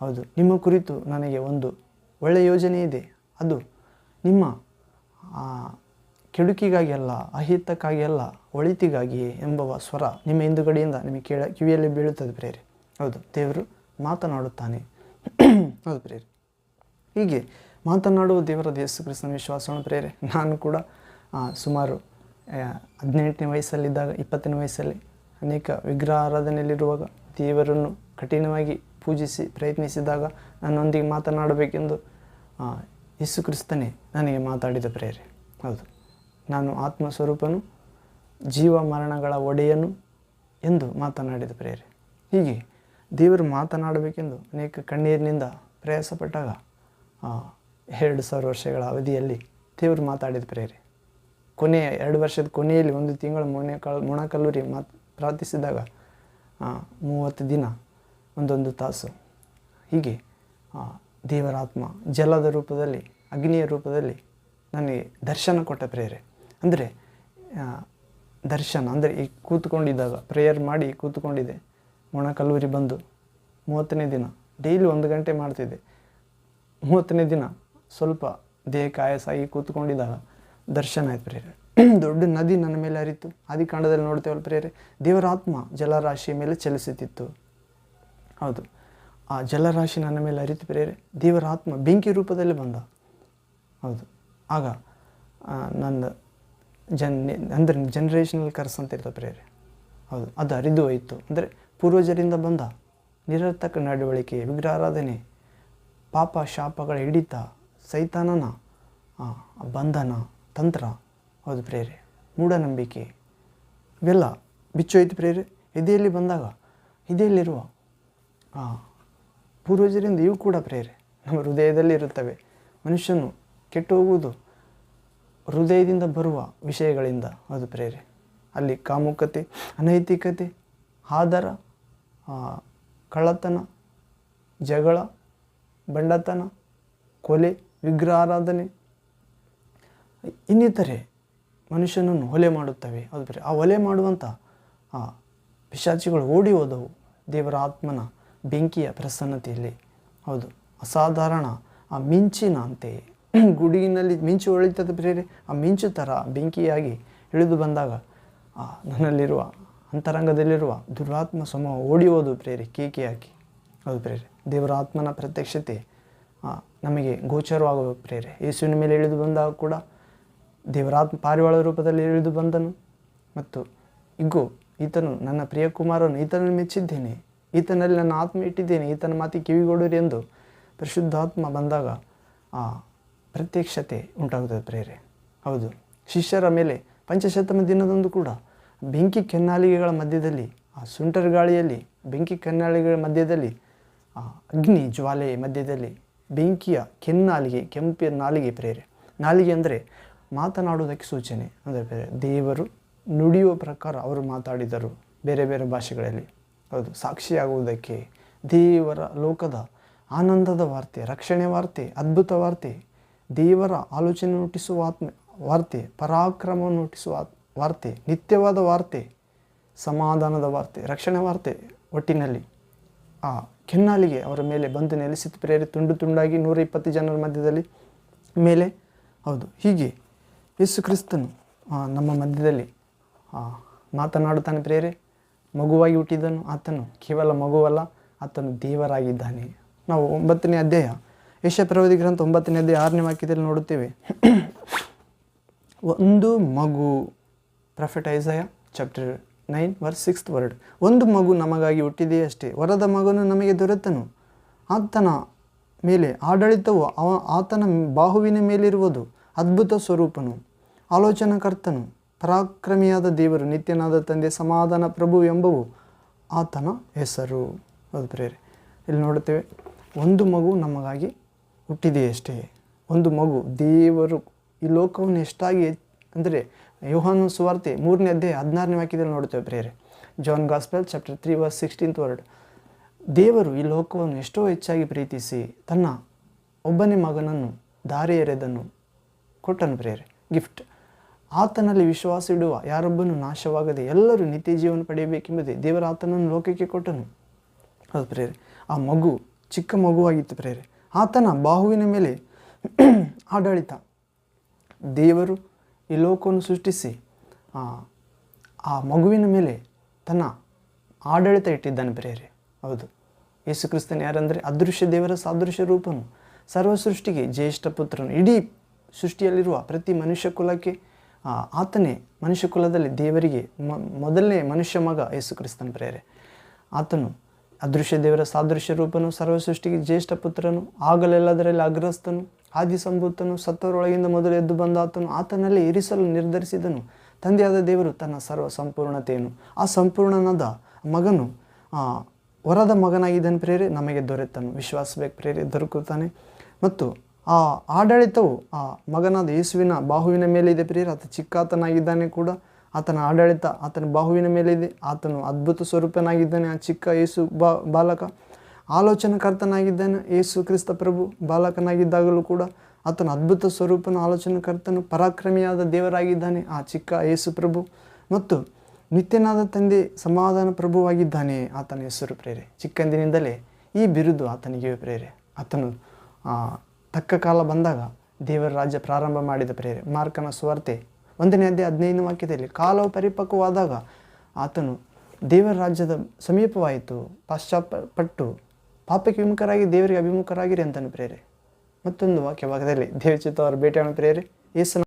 ಹೌದು, ನಿಮ್ಮ ಕುರಿತು ನನಗೆ ಒಂದು ಒಳ್ಳೆಯ ಯೋಜನೆ ಇದೆ. ಅದು ನಿಮ್ಮ ಕೆಡುಕಿಗಾಗಿ ಅಲ್ಲ, ಅಹಿತಕ್ಕಾಗಿ ಅಲ್ಲ, ಒಳಿತಿಗಾಗಿಯೇ ಎಂಬ ಸ್ವರ ನಿಮ್ಮ ಹಿಂದುಗಡೆಯಿಂದ ನಿಮಗೆ ಕೇಳ, ಕಿವಿಯಲ್ಲಿ ಬೀಳುತ್ತದೆ ಪ್ರೇರೆ. ಹೌದು, ದೇವರು ಮಾತನಾಡುತ್ತಾನೆ. ಹೌದು ಪ್ರೇರೆ ಹೀಗೆ ಮಾತನಾಡುವ ದೇವರ ಯೇಸು ಕ್ರಿಸ್ತನ ವಿಶ್ವಾಸವನ್ನು ಪ್ರೇರೆ ನಾನು ಕೂಡ ಸುಮಾರು ಹದಿನೆಂಟನೇ ವಯಸ್ಸಲ್ಲಿದ್ದಾಗ, ಇಪ್ಪತ್ತನೇ ವಯಸ್ಸಲ್ಲಿ ಅನೇಕ ವಿಗ್ರಹ ಆರಾಧನೆಯಲ್ಲಿರುವಾಗ ದೇವರನ್ನು ಕಠಿಣವಾಗಿ ಪೂಜಿಸಿ ಪ್ರಯತ್ನಿಸಿದಾಗ ನನ್ನೊಂದಿಗೆ ಮಾತನಾಡಬೇಕೆಂದು ಯೇಸು ಕ್ರಿಸ್ತನೇ ನನಗೆ ಮಾತಾಡಿದ ಪ್ರೇರೆ ಹೌದು, ನಾನು ಆತ್ಮ ಸ್ವರೂಪನು ಜೀವ ಮರಣಗಳ ಒಡೆಯನು ಎಂದು ಮಾತನಾಡಿದ ಪ್ರೇರೆ ಹೀಗೆ ದೇವರು ಮಾತನಾಡಬೇಕೆಂದು ಅನೇಕ ಕಣ್ಣೀರಿನಿಂದ ಪ್ರಯಾಸಪಟ್ಟಾಗ ಎರಡು ಸಾವಿರ ವರ್ಷಗಳ ಅವಧಿಯಲ್ಲಿ ದೇವರು ಮಾತಾಡಿದ ಪ್ರೇರೆ. ಕೊನೆಯ ಎರಡು ವರ್ಷದ ಕೊನೆಯಲ್ಲಿ ಒಂದು ತಿಂಗಳ ಮೊಣೆ ಕಲ್ ಮೊಣಕಲ್ಲೂರಿ ಮಾತು, ಪ್ರಾರ್ಥಿಸಿದಾಗ ಮೂವತ್ತು ದಿನ, ಒಂದೊಂದು ತಾಸು. ಹೀಗೆ ದೇವರಾತ್ಮ ಜಲದ ರೂಪದಲ್ಲಿ, ಅಗ್ನಿಯ ರೂಪದಲ್ಲಿ ನನಗೆ ದರ್ಶನ ಕೊಟ್ಟ ಪ್ರೇರೆ. ಅಂದರೆ ದರ್ಶನ, ಅಂದರೆ ಈ ಕೂತ್ಕೊಂಡಿದ್ದಾಗ ಪ್ರೇಯರ್ ಮಾಡಿ ಕೂತ್ಕೊಂಡಿದ್ದೆ. ಮೊಣಕಲ್ಲೂರಿ ಬಂದು ಮೂವತ್ತನೇ ದಿನ ಡೈಲಿ ಒಂದು ಗಂಟೆ ಮಾಡ್ತಿದ್ದೆ. ಮೂವತ್ತನೇ ದಿನ ಸ್ವಲ್ಪ ದೇಹಕ್ಕೆ ಆಯಾಸ ಆಗಿ ಕೂತ್ಕೊಂಡಿದ್ದಾಗ ದರ್ಶನ ಆಯ್ತು ಪ್ರೇರೆ ದೊಡ್ಡ ನದಿ ನನ್ನ ಮೇಲೆ ಹರಿತು. ಆದಿಕಾಂಡದಲ್ಲಿ ನೋಡ್ತೇವಲ್ಲ ಪ್ರೇರೆ ದೇವರಾತ್ಮ ಜಲರಾಶಿಯ ಮೇಲೆ ಚಲಿಸುತ್ತಿತ್ತು. ಹೌದು, ಆ ಜಲರಾಶಿ ನನ್ನ ಮೇಲೆ ಅರಿತು ಪ್ರೇರೆ ದೇವರಾತ್ಮ ಬೆಂಕಿ ರೂಪದಲ್ಲಿ ಬಂದ. ಹೌದು, ಆಗ ನನ್ನ ಜನ್ ಅಂದರೆ ಜನ್ರೇಷನಲ್ ಕರ್ಸ್ ಅಂತ ಇರ್ತದೆ ಪ್ರೇರೆ ಹೌದು, ಅದು ಹರಿದು ಹೋಯಿತು. ಅಂದರೆ ಪೂರ್ವಜರಿಂದ ಬಂದ ನಿರರ್ಥಕ ನಡವಳಿಕೆ, ವಿಗ್ರಹಾರಾಧನೆ, ಪಾಪ ಶಾಪಗಳ ಹಿಡಿತ, ಸೈತಾನನ ಬಂಧನ ತಂತ್ರ. ಹೌದು ಪ್ರೇರೆ ಮೂಢನಂಬಿಕೆ. ಇವೆಲ್ಲ ಬಿಚ್ಚೋಯ್ತು ಪ್ರೇರೆ ಎದೆಯಲ್ಲಿ ಬಂದಾಗ ಇದೆಯಲ್ಲಿರುವ ಪೂರ್ವಜರಿಂದ ಇವು ಕೂಡ ಪ್ರೇರೆ ನಮ್ಮ ಹೃದಯದಲ್ಲಿ ಇರುತ್ತವೆ. ಮನುಷ್ಯನು ಕೆಟ್ಟು ಹೋಗುವುದು ಹೃದಯದಿಂದ ಬರುವ ವಿಷಯಗಳಿಂದ. ಅದು ಪ್ರೇರೆ ಅಲ್ಲಿ ಕಾಮುಕತೆ, ಅನೈತಿಕತೆ, ಆದರ ಕಳ್ಳತನ, ಜಗಳ, ಬಂಡತನ, ಕೊಲೆ ವಿಗ್ರಹಾರಾಧನೆ ಇನ್ನಿತರೆ ಮನುಷ್ಯನನ್ನು ಒಲೆ ಮಾಡುತ್ತವೆ. ಅದು ಬೇರೆ. ಆ ಒಲೆ ಮಾಡುವಂಥ ಆ ಪಿಶಾಚಿಗಳು ಓಡಿ ಹೋದವು. ದೇವರ ಆತ್ಮನ ಬೆಂಕಿಯ ಪ್ರಸನ್ನತೆಯಲ್ಲಿ. ಹೌದು. ಅಸಾಧಾರಣ. ಆ ಮಿಂಚಿನ ಅಂತೆ. ಗುಡಿಗಿನಲ್ಲಿ ಮಿಂಚು ಹೊಳಿತದ ಬೇರೆ. ಆ ಮಿಂಚು ಥರ ಬೆಂಕಿಯಾಗಿ ಇಳಿದು ಬಂದಾಗ ನನ್ನಲ್ಲಿರುವ ಅಂತರಂಗದಲ್ಲಿರುವ ದುರಾತ್ಮ ಸಮೂಹ ಓಡಿವೋದು ಪ್ರೇರೇ ಕೇಕೆ ಹಾಕಿ ಹೌದು ಪ್ರೇರೆ, ದೇವರ ಆತ್ಮನ ಪ್ರತ್ಯಕ್ಷತೆ ನಮಗೆ ಗೋಚರವಾಗುವ ಪ್ರೇರೆ. ಯೇಸುವಿನ ಮೇಲೆ ಇಳಿದು ಬಂದಾಗ ಕೂಡ ದೇವರಾತ್ಮ ಪಾರಿವಾಳ ರೂಪದಲ್ಲಿ ಇಳಿದು ಬಂದನು. ಮತ್ತು ಇಗೋ, ಈತನು ನನ್ನ ಪ್ರಿಯ ಕುಮಾರನು, ಈತನನ್ನು ಮೆಚ್ಚಿದ್ದೇನೆ, ಈತನಲ್ಲಿ ನನ್ನ ಆತ್ಮ ಇಟ್ಟಿದ್ದೇನೆ, ಈತನ ಮಾತಿ ಕಿವಿಗೊಡುರಿ ಎಂದು ಪರಿಶುದ್ಧಾತ್ಮ ಬಂದಾಗ, ಆ, ಪ್ರತ್ಯಕ್ಷತೆ ಉಂಟಾಗುತ್ತದೆ ಪ್ರೇರೆ. ಹೌದು, ಶಿಷ್ಯರ ಮೇಲೆ ಪಂಚಶತಮ ದಿನದಂದು ಕೂಡ ಬೆಂಕಿ ಕೆನ್ನಾಲಿಗೆಗಳ ಮಧ್ಯದಲ್ಲಿ, ಆ ಸುಂಟರ್ ಗಾಳಿಯಲ್ಲಿ, ಬೆಂಕಿ ಕೆನ್ನಾಲಿಗೆಗಳ ಮಧ್ಯದಲ್ಲಿ, ಆ ಅಗ್ನಿ ಜ್ವಾಲೆ ಮಧ್ಯದಲ್ಲಿ ಬೆಂಕಿಯ ಕೆನ್ನಾಲಿಗೆ, ಕೆಂಪಿಯ ನಾಲಿಗೆ ಪ್ರೇರೆ. ನಾಲಿಗೆ ಅಂದರೆ ಮಾತನಾಡುವುದಕ್ಕೆ ಸೂಚನೆ ಅಂದರೆ ಬೇರೆ ದೇವರು ನುಡಿಯುವ ಪ್ರಕಾರ ಅವರು ಮಾತಾಡಿದರು ಬೇರೆ ಬೇರೆ ಭಾಷೆಗಳಲ್ಲಿ. ಹೌದು, ಸಾಕ್ಷಿಯಾಗುವುದಕ್ಕೆ ದೇವರ ಲೋಕದ ಆನಂದದ ವಾರ್ತೆ, ರಕ್ಷಣೆ ವಾರ್ತೆ, ಅದ್ಭುತ ವಾರ್ತೆ, ದೇವರ ಆಲೋಚನೆ ಹುಟ್ಟಿಸುವ ಆತ್ಮ ವಾರ್ತೆ ಪರಾಕ್ರಮವನ್ನು ಹುಟ್ಟಿಸುವ ವಾರ್ತೆ, ನಿತ್ಯವಾದ ವಾರ್ತೆ, ಸಮಾಧಾನದ ವಾರ್ತೆ, ರಕ್ಷಣೆ ವಾರ್ತೆ ಒಟ್ಟಿನಲ್ಲಿ. ಆ ಕೆನ್ನಾಲಿಗೆ ಅವರ ಮೇಲೆ ಬಂದು ನೆಲೆಸಿತು ಪ್ರೇರೆ ತುಂಡು ತುಂಡಾಗಿ ನೂರ ಇಪ್ಪತ್ತು ಜನರ ಮಧ್ಯದಲ್ಲಿ ಮೇಲೆ, ಹೌದು, ಹೀಗೆ ಯೇಸು ಕ್ರಿಸ್ತನು ನಮ್ಮ ಮಧ್ಯದಲ್ಲಿ ಮಾತನಾಡುತ್ತಾನೆ ಪ್ರೇರೆ, ಮಗುವಾಗಿ ಹುಟ್ಟಿದನು ಆತನು, ಕೇವಲ ಮಗುವಲ್ಲ, ಆತನು ದೇವರಾಗಿದ್ದಾನೆ. ನಾವು ಒಂಬತ್ತನೇ ಅಧ್ಯಾಯ ಯಶ ಪ್ರವಾದಿ ಗ್ರಂಥ ಒಂಬತ್ತನೇ ಅಧ್ಯಾಯ ಆರನೇ ವಾಕ್ಯದಲ್ಲಿ ನೋಡುತ್ತೇವೆ. ಒಂದು ಮಗು. Prophet Isaiah chapter nine verse sixth word. ಒಂದು ಮಗು ನಮಗಾಗಿ ಹುಟ್ಟಿದೆಯಷ್ಟೇ ವರದ ಮಗನು ನಮಗೆ ದೊರೆತನು. ಆತನ ಮೇಲೆ ಆಡಳಿತವು ಅವ, ಆತನ ಬಾಹುವಿನ ಮೇಲಿರುವುದು ಅದ್ಭುತ ಸ್ವರೂಪನು. ಆಲೋಚನಾಕರ್ತನು, ಪರಾಕ್ರಮಿಯಾದ ದೇವರು, ನಿತ್ಯನಾದ ತಂದೆ, ಸಮಾಧಾನ ಪ್ರಭು ಎಂಬುವು ಆತನ ಹೆಸರು. ಅದು ಪ್ರೇರೆ ಇಲ್ಲಿ ನೋಡುತ್ತೇವೆ, ಒಂದು ಮಗು ನಮಗಾಗಿ ಹುಟ್ಟಿದೆಯಷ್ಟೇ ಒಂದು ಮಗು ದೇವರು ಈ ಲೋಕವನ್ನು ಎಷ್ಟಾಗಿ ಅಂದರೆ ಯೋಹಾನ ಸುವಾರ್ತೆ ಮೂರನೇ ಅಧ್ಯಾಯ ಹದಿನಾರನೇ ವಾಕ್ಯದಲ್ಲಿ ನೋಡ್ತೇವೆ ಪ್ರೇರೆ John gospel chapter three verse sixteenth word ದೇವರು ಈ ಲೋಕವನ್ನು ಎಷ್ಟೋ ಹೆಚ್ಚಾಗಿ ಪ್ರೀತಿಸಿ ತನ್ನ ಒಬ್ಬನೇ ಮಗನನ್ನು ದಾರಿ ಎರೆದನ್ನು ಕೊಟ್ಟನು ಪ್ರೇರೆ ಗಿಫ್ಟ್ ಆತನಲ್ಲಿ ವಿಶ್ವಾಸ ಇಡುವ ಯಾರೊಬ್ಬನು ನಾಶವಾಗದೆ ಎಲ್ಲರೂ ನಿತ್ಯ ಜೀವನ ಪಡೆಯಬೇಕೆಂಬುದೇ ದೇವರ ಆತನನ್ನು ಲೋಕಕ್ಕೆ ಕೊಟ್ಟನು. ಹೌದು ಪ್ರೇರೆ ಆ ಮಗು ಚಿಕ್ಕ ಮಗುವಾಗಿತ್ತು ಪ್ರೇರೆ ಆತನ ಬಾಹುವಿನ ಮೇಲೆ ಆಡಳಿತ. ದೇವರು ಈ ಲೋಕವನ್ನು ಸೃಷ್ಟಿಸಿ ಆ, ಮಗುವಿನ ಮೇಲೆ ತನ್ನ ಆಡಳಿತ ಇಟ್ಟಿದ್ದಾನೆ ಪ್ರೇರೆ ಹೌದು. ಯೇಸು ಕ್ರಿಸ್ತನ್ ಯಾರಂದರೆ ಅದೃಶ್ಯ ದೇವರ ಸಾದೃಶ್ಯ ರೂಪನು. ಸರ್ವ ಸೃಷ್ಟಿಗೆ ಜ್ಯೇಷ್ಠ ಪುತ್ರನು. ಇಡೀ ಸೃಷ್ಟಿಯಲ್ಲಿರುವ ಪ್ರತಿ ಮನುಷ್ಯ ಕುಲಕ್ಕೆ ಆತನೇ ಮನುಷ್ಯ ಕುಲದಲ್ಲಿ ದೇವರಿಗೆ ಮೊದಲನೇ ಮನುಷ್ಯ ಮಗ ಯೇಸು ಕ್ರಿಸ್ತನ ಪ್ರೇರೆ ಆತನು ಅದೃಶ್ಯ ದೇವರ ಸಾದೃಶ್ಯ ರೂಪನು ಸರ್ವ ಸೃಷ್ಟಿಗೆ ಜ್ಯೇಷ್ಠ ಪುತ್ರನು ಆಗಲೆಲ್ಲದರಲ್ಲಿ ಅಗ್ರಸ್ತನು ಆದಿ ಸಂಭೂತನು ಸತ್ತವರೊಳಗಿಂದ ಮೊದಲು ಎದ್ದು ಬಂದ ಆತನು ಆತನಲ್ಲಿ ಇರಿಸಲು ನಿರ್ಧರಿಸಿದನು. ತಂದೆಯಾದ ದೇವರು ತನ್ನ ಸರ್ವ ಸಂಪೂರ್ಣತೆಯನ್ನು, ಆ ಸಂಪೂರ್ಣನಾದ ಮಗನು ವರದ ಮಗನಾಗಿದ್ದನು ಪ್ರೇರೆ ನಮಗೆ ದೊರೆತನು. ವಿಶ್ವಾಸಬೇಕು ಪ್ರೇರೆ ದೊರಕುತ್ತಾನೆ. ಮತ್ತು ಆ ಆಡಳಿತವು ಆ ಮಗನಾದ ಯೇಸುವಿನ ಬಾಹುವಿನ ಮೇಲಿದೆ ಪ್ರೇರೆ ಆತ ಚಿಕ್ಕಾತನಾಗಿದ್ದಾನೆ ಕೂಡ. ಆತನ ಆಡಳಿತ ಆತನ ಬಾಹುವಿನ ಮೇಲಿದೆ. ಆತನು ಅದ್ಭುತ ಸ್ವರೂಪನಾಗಿದ್ದಾನೆ. ಆ ಚಿಕ್ಕ ಯೇಸು ಬಾ, ಬಾಲಕ. ಆಲೋಚನಕರ್ತನಾಗಿದ್ದಾನೆ ಯೇಸು ಕ್ರಿಸ್ತ ಪ್ರಭು, ಬಾಲಕನಾಗಿದ್ದಾಗಲೂ ಕೂಡ ಆತನ ಅದ್ಭುತ ಸ್ವರೂಪನ ಆಲೋಚನಕರ್ತನು ಪರಾಕ್ರಮಿಯಾದ ದೇವರಾಗಿದ್ದಾನೆ, ಆ ಚಿಕ್ಕ ಯೇಸು ಪ್ರಭು. ಮತ್ತು ನಿತ್ಯನಾದ ತಂದೆ, ಸಮಾಧಾನ ಪ್ರಭುವಾಗಿದ್ದಾನೆ ಆತನ ಹೆಸರು ಪ್ರೇರೆ. ಚಿಕ್ಕಂದಿನಿಂದಲೇ ಈ ಬಿರುದು ಆತನಿಗೆ ಪ್ರೇರೆ. ಆತನು ತಕ್ಕ ಕಾಲ ಬಂದಾಗ ದೇವರ ರಾಜ್ಯ ಪ್ರಾರಂಭ ಮಾಡಿದ ಪ್ರೇರೆ. ಮಾರ್ಕನ ಸ್ವಾರ್ತೆ ಒಂದನೇ ಅಧ್ಯಾಯ ಹದಿನೈದು ವಾಕ್ಯದಲ್ಲಿ, ಕಾಲವು ಪರಿಪಕ್ವವಾದಾಗ ಆತನು ದೇವರ ರಾಜ್ಯದ ಸಮೀಪವಾಯಿತು ಪಾಶ್ಚಾತ್ಪಟ್ಟು ಪಾಪಕ್ಕೆ ವಿಮುಖರಾಗಿ ದೇವರಿಗೆ ಅಭಿಮುಖರಾಗಿರಿ ಅಂತಾನೆ ಪ್ರೇರೆ. ಮತ್ತೊಂದು ವಾಕ್ಯ ಭಾಗದಲ್ಲಿ ದೇವಚಿತ್ತ ಅವರ ಭೇಟಿಯನ್ನು ಪ್ರೇರೆ. ಯೇಸು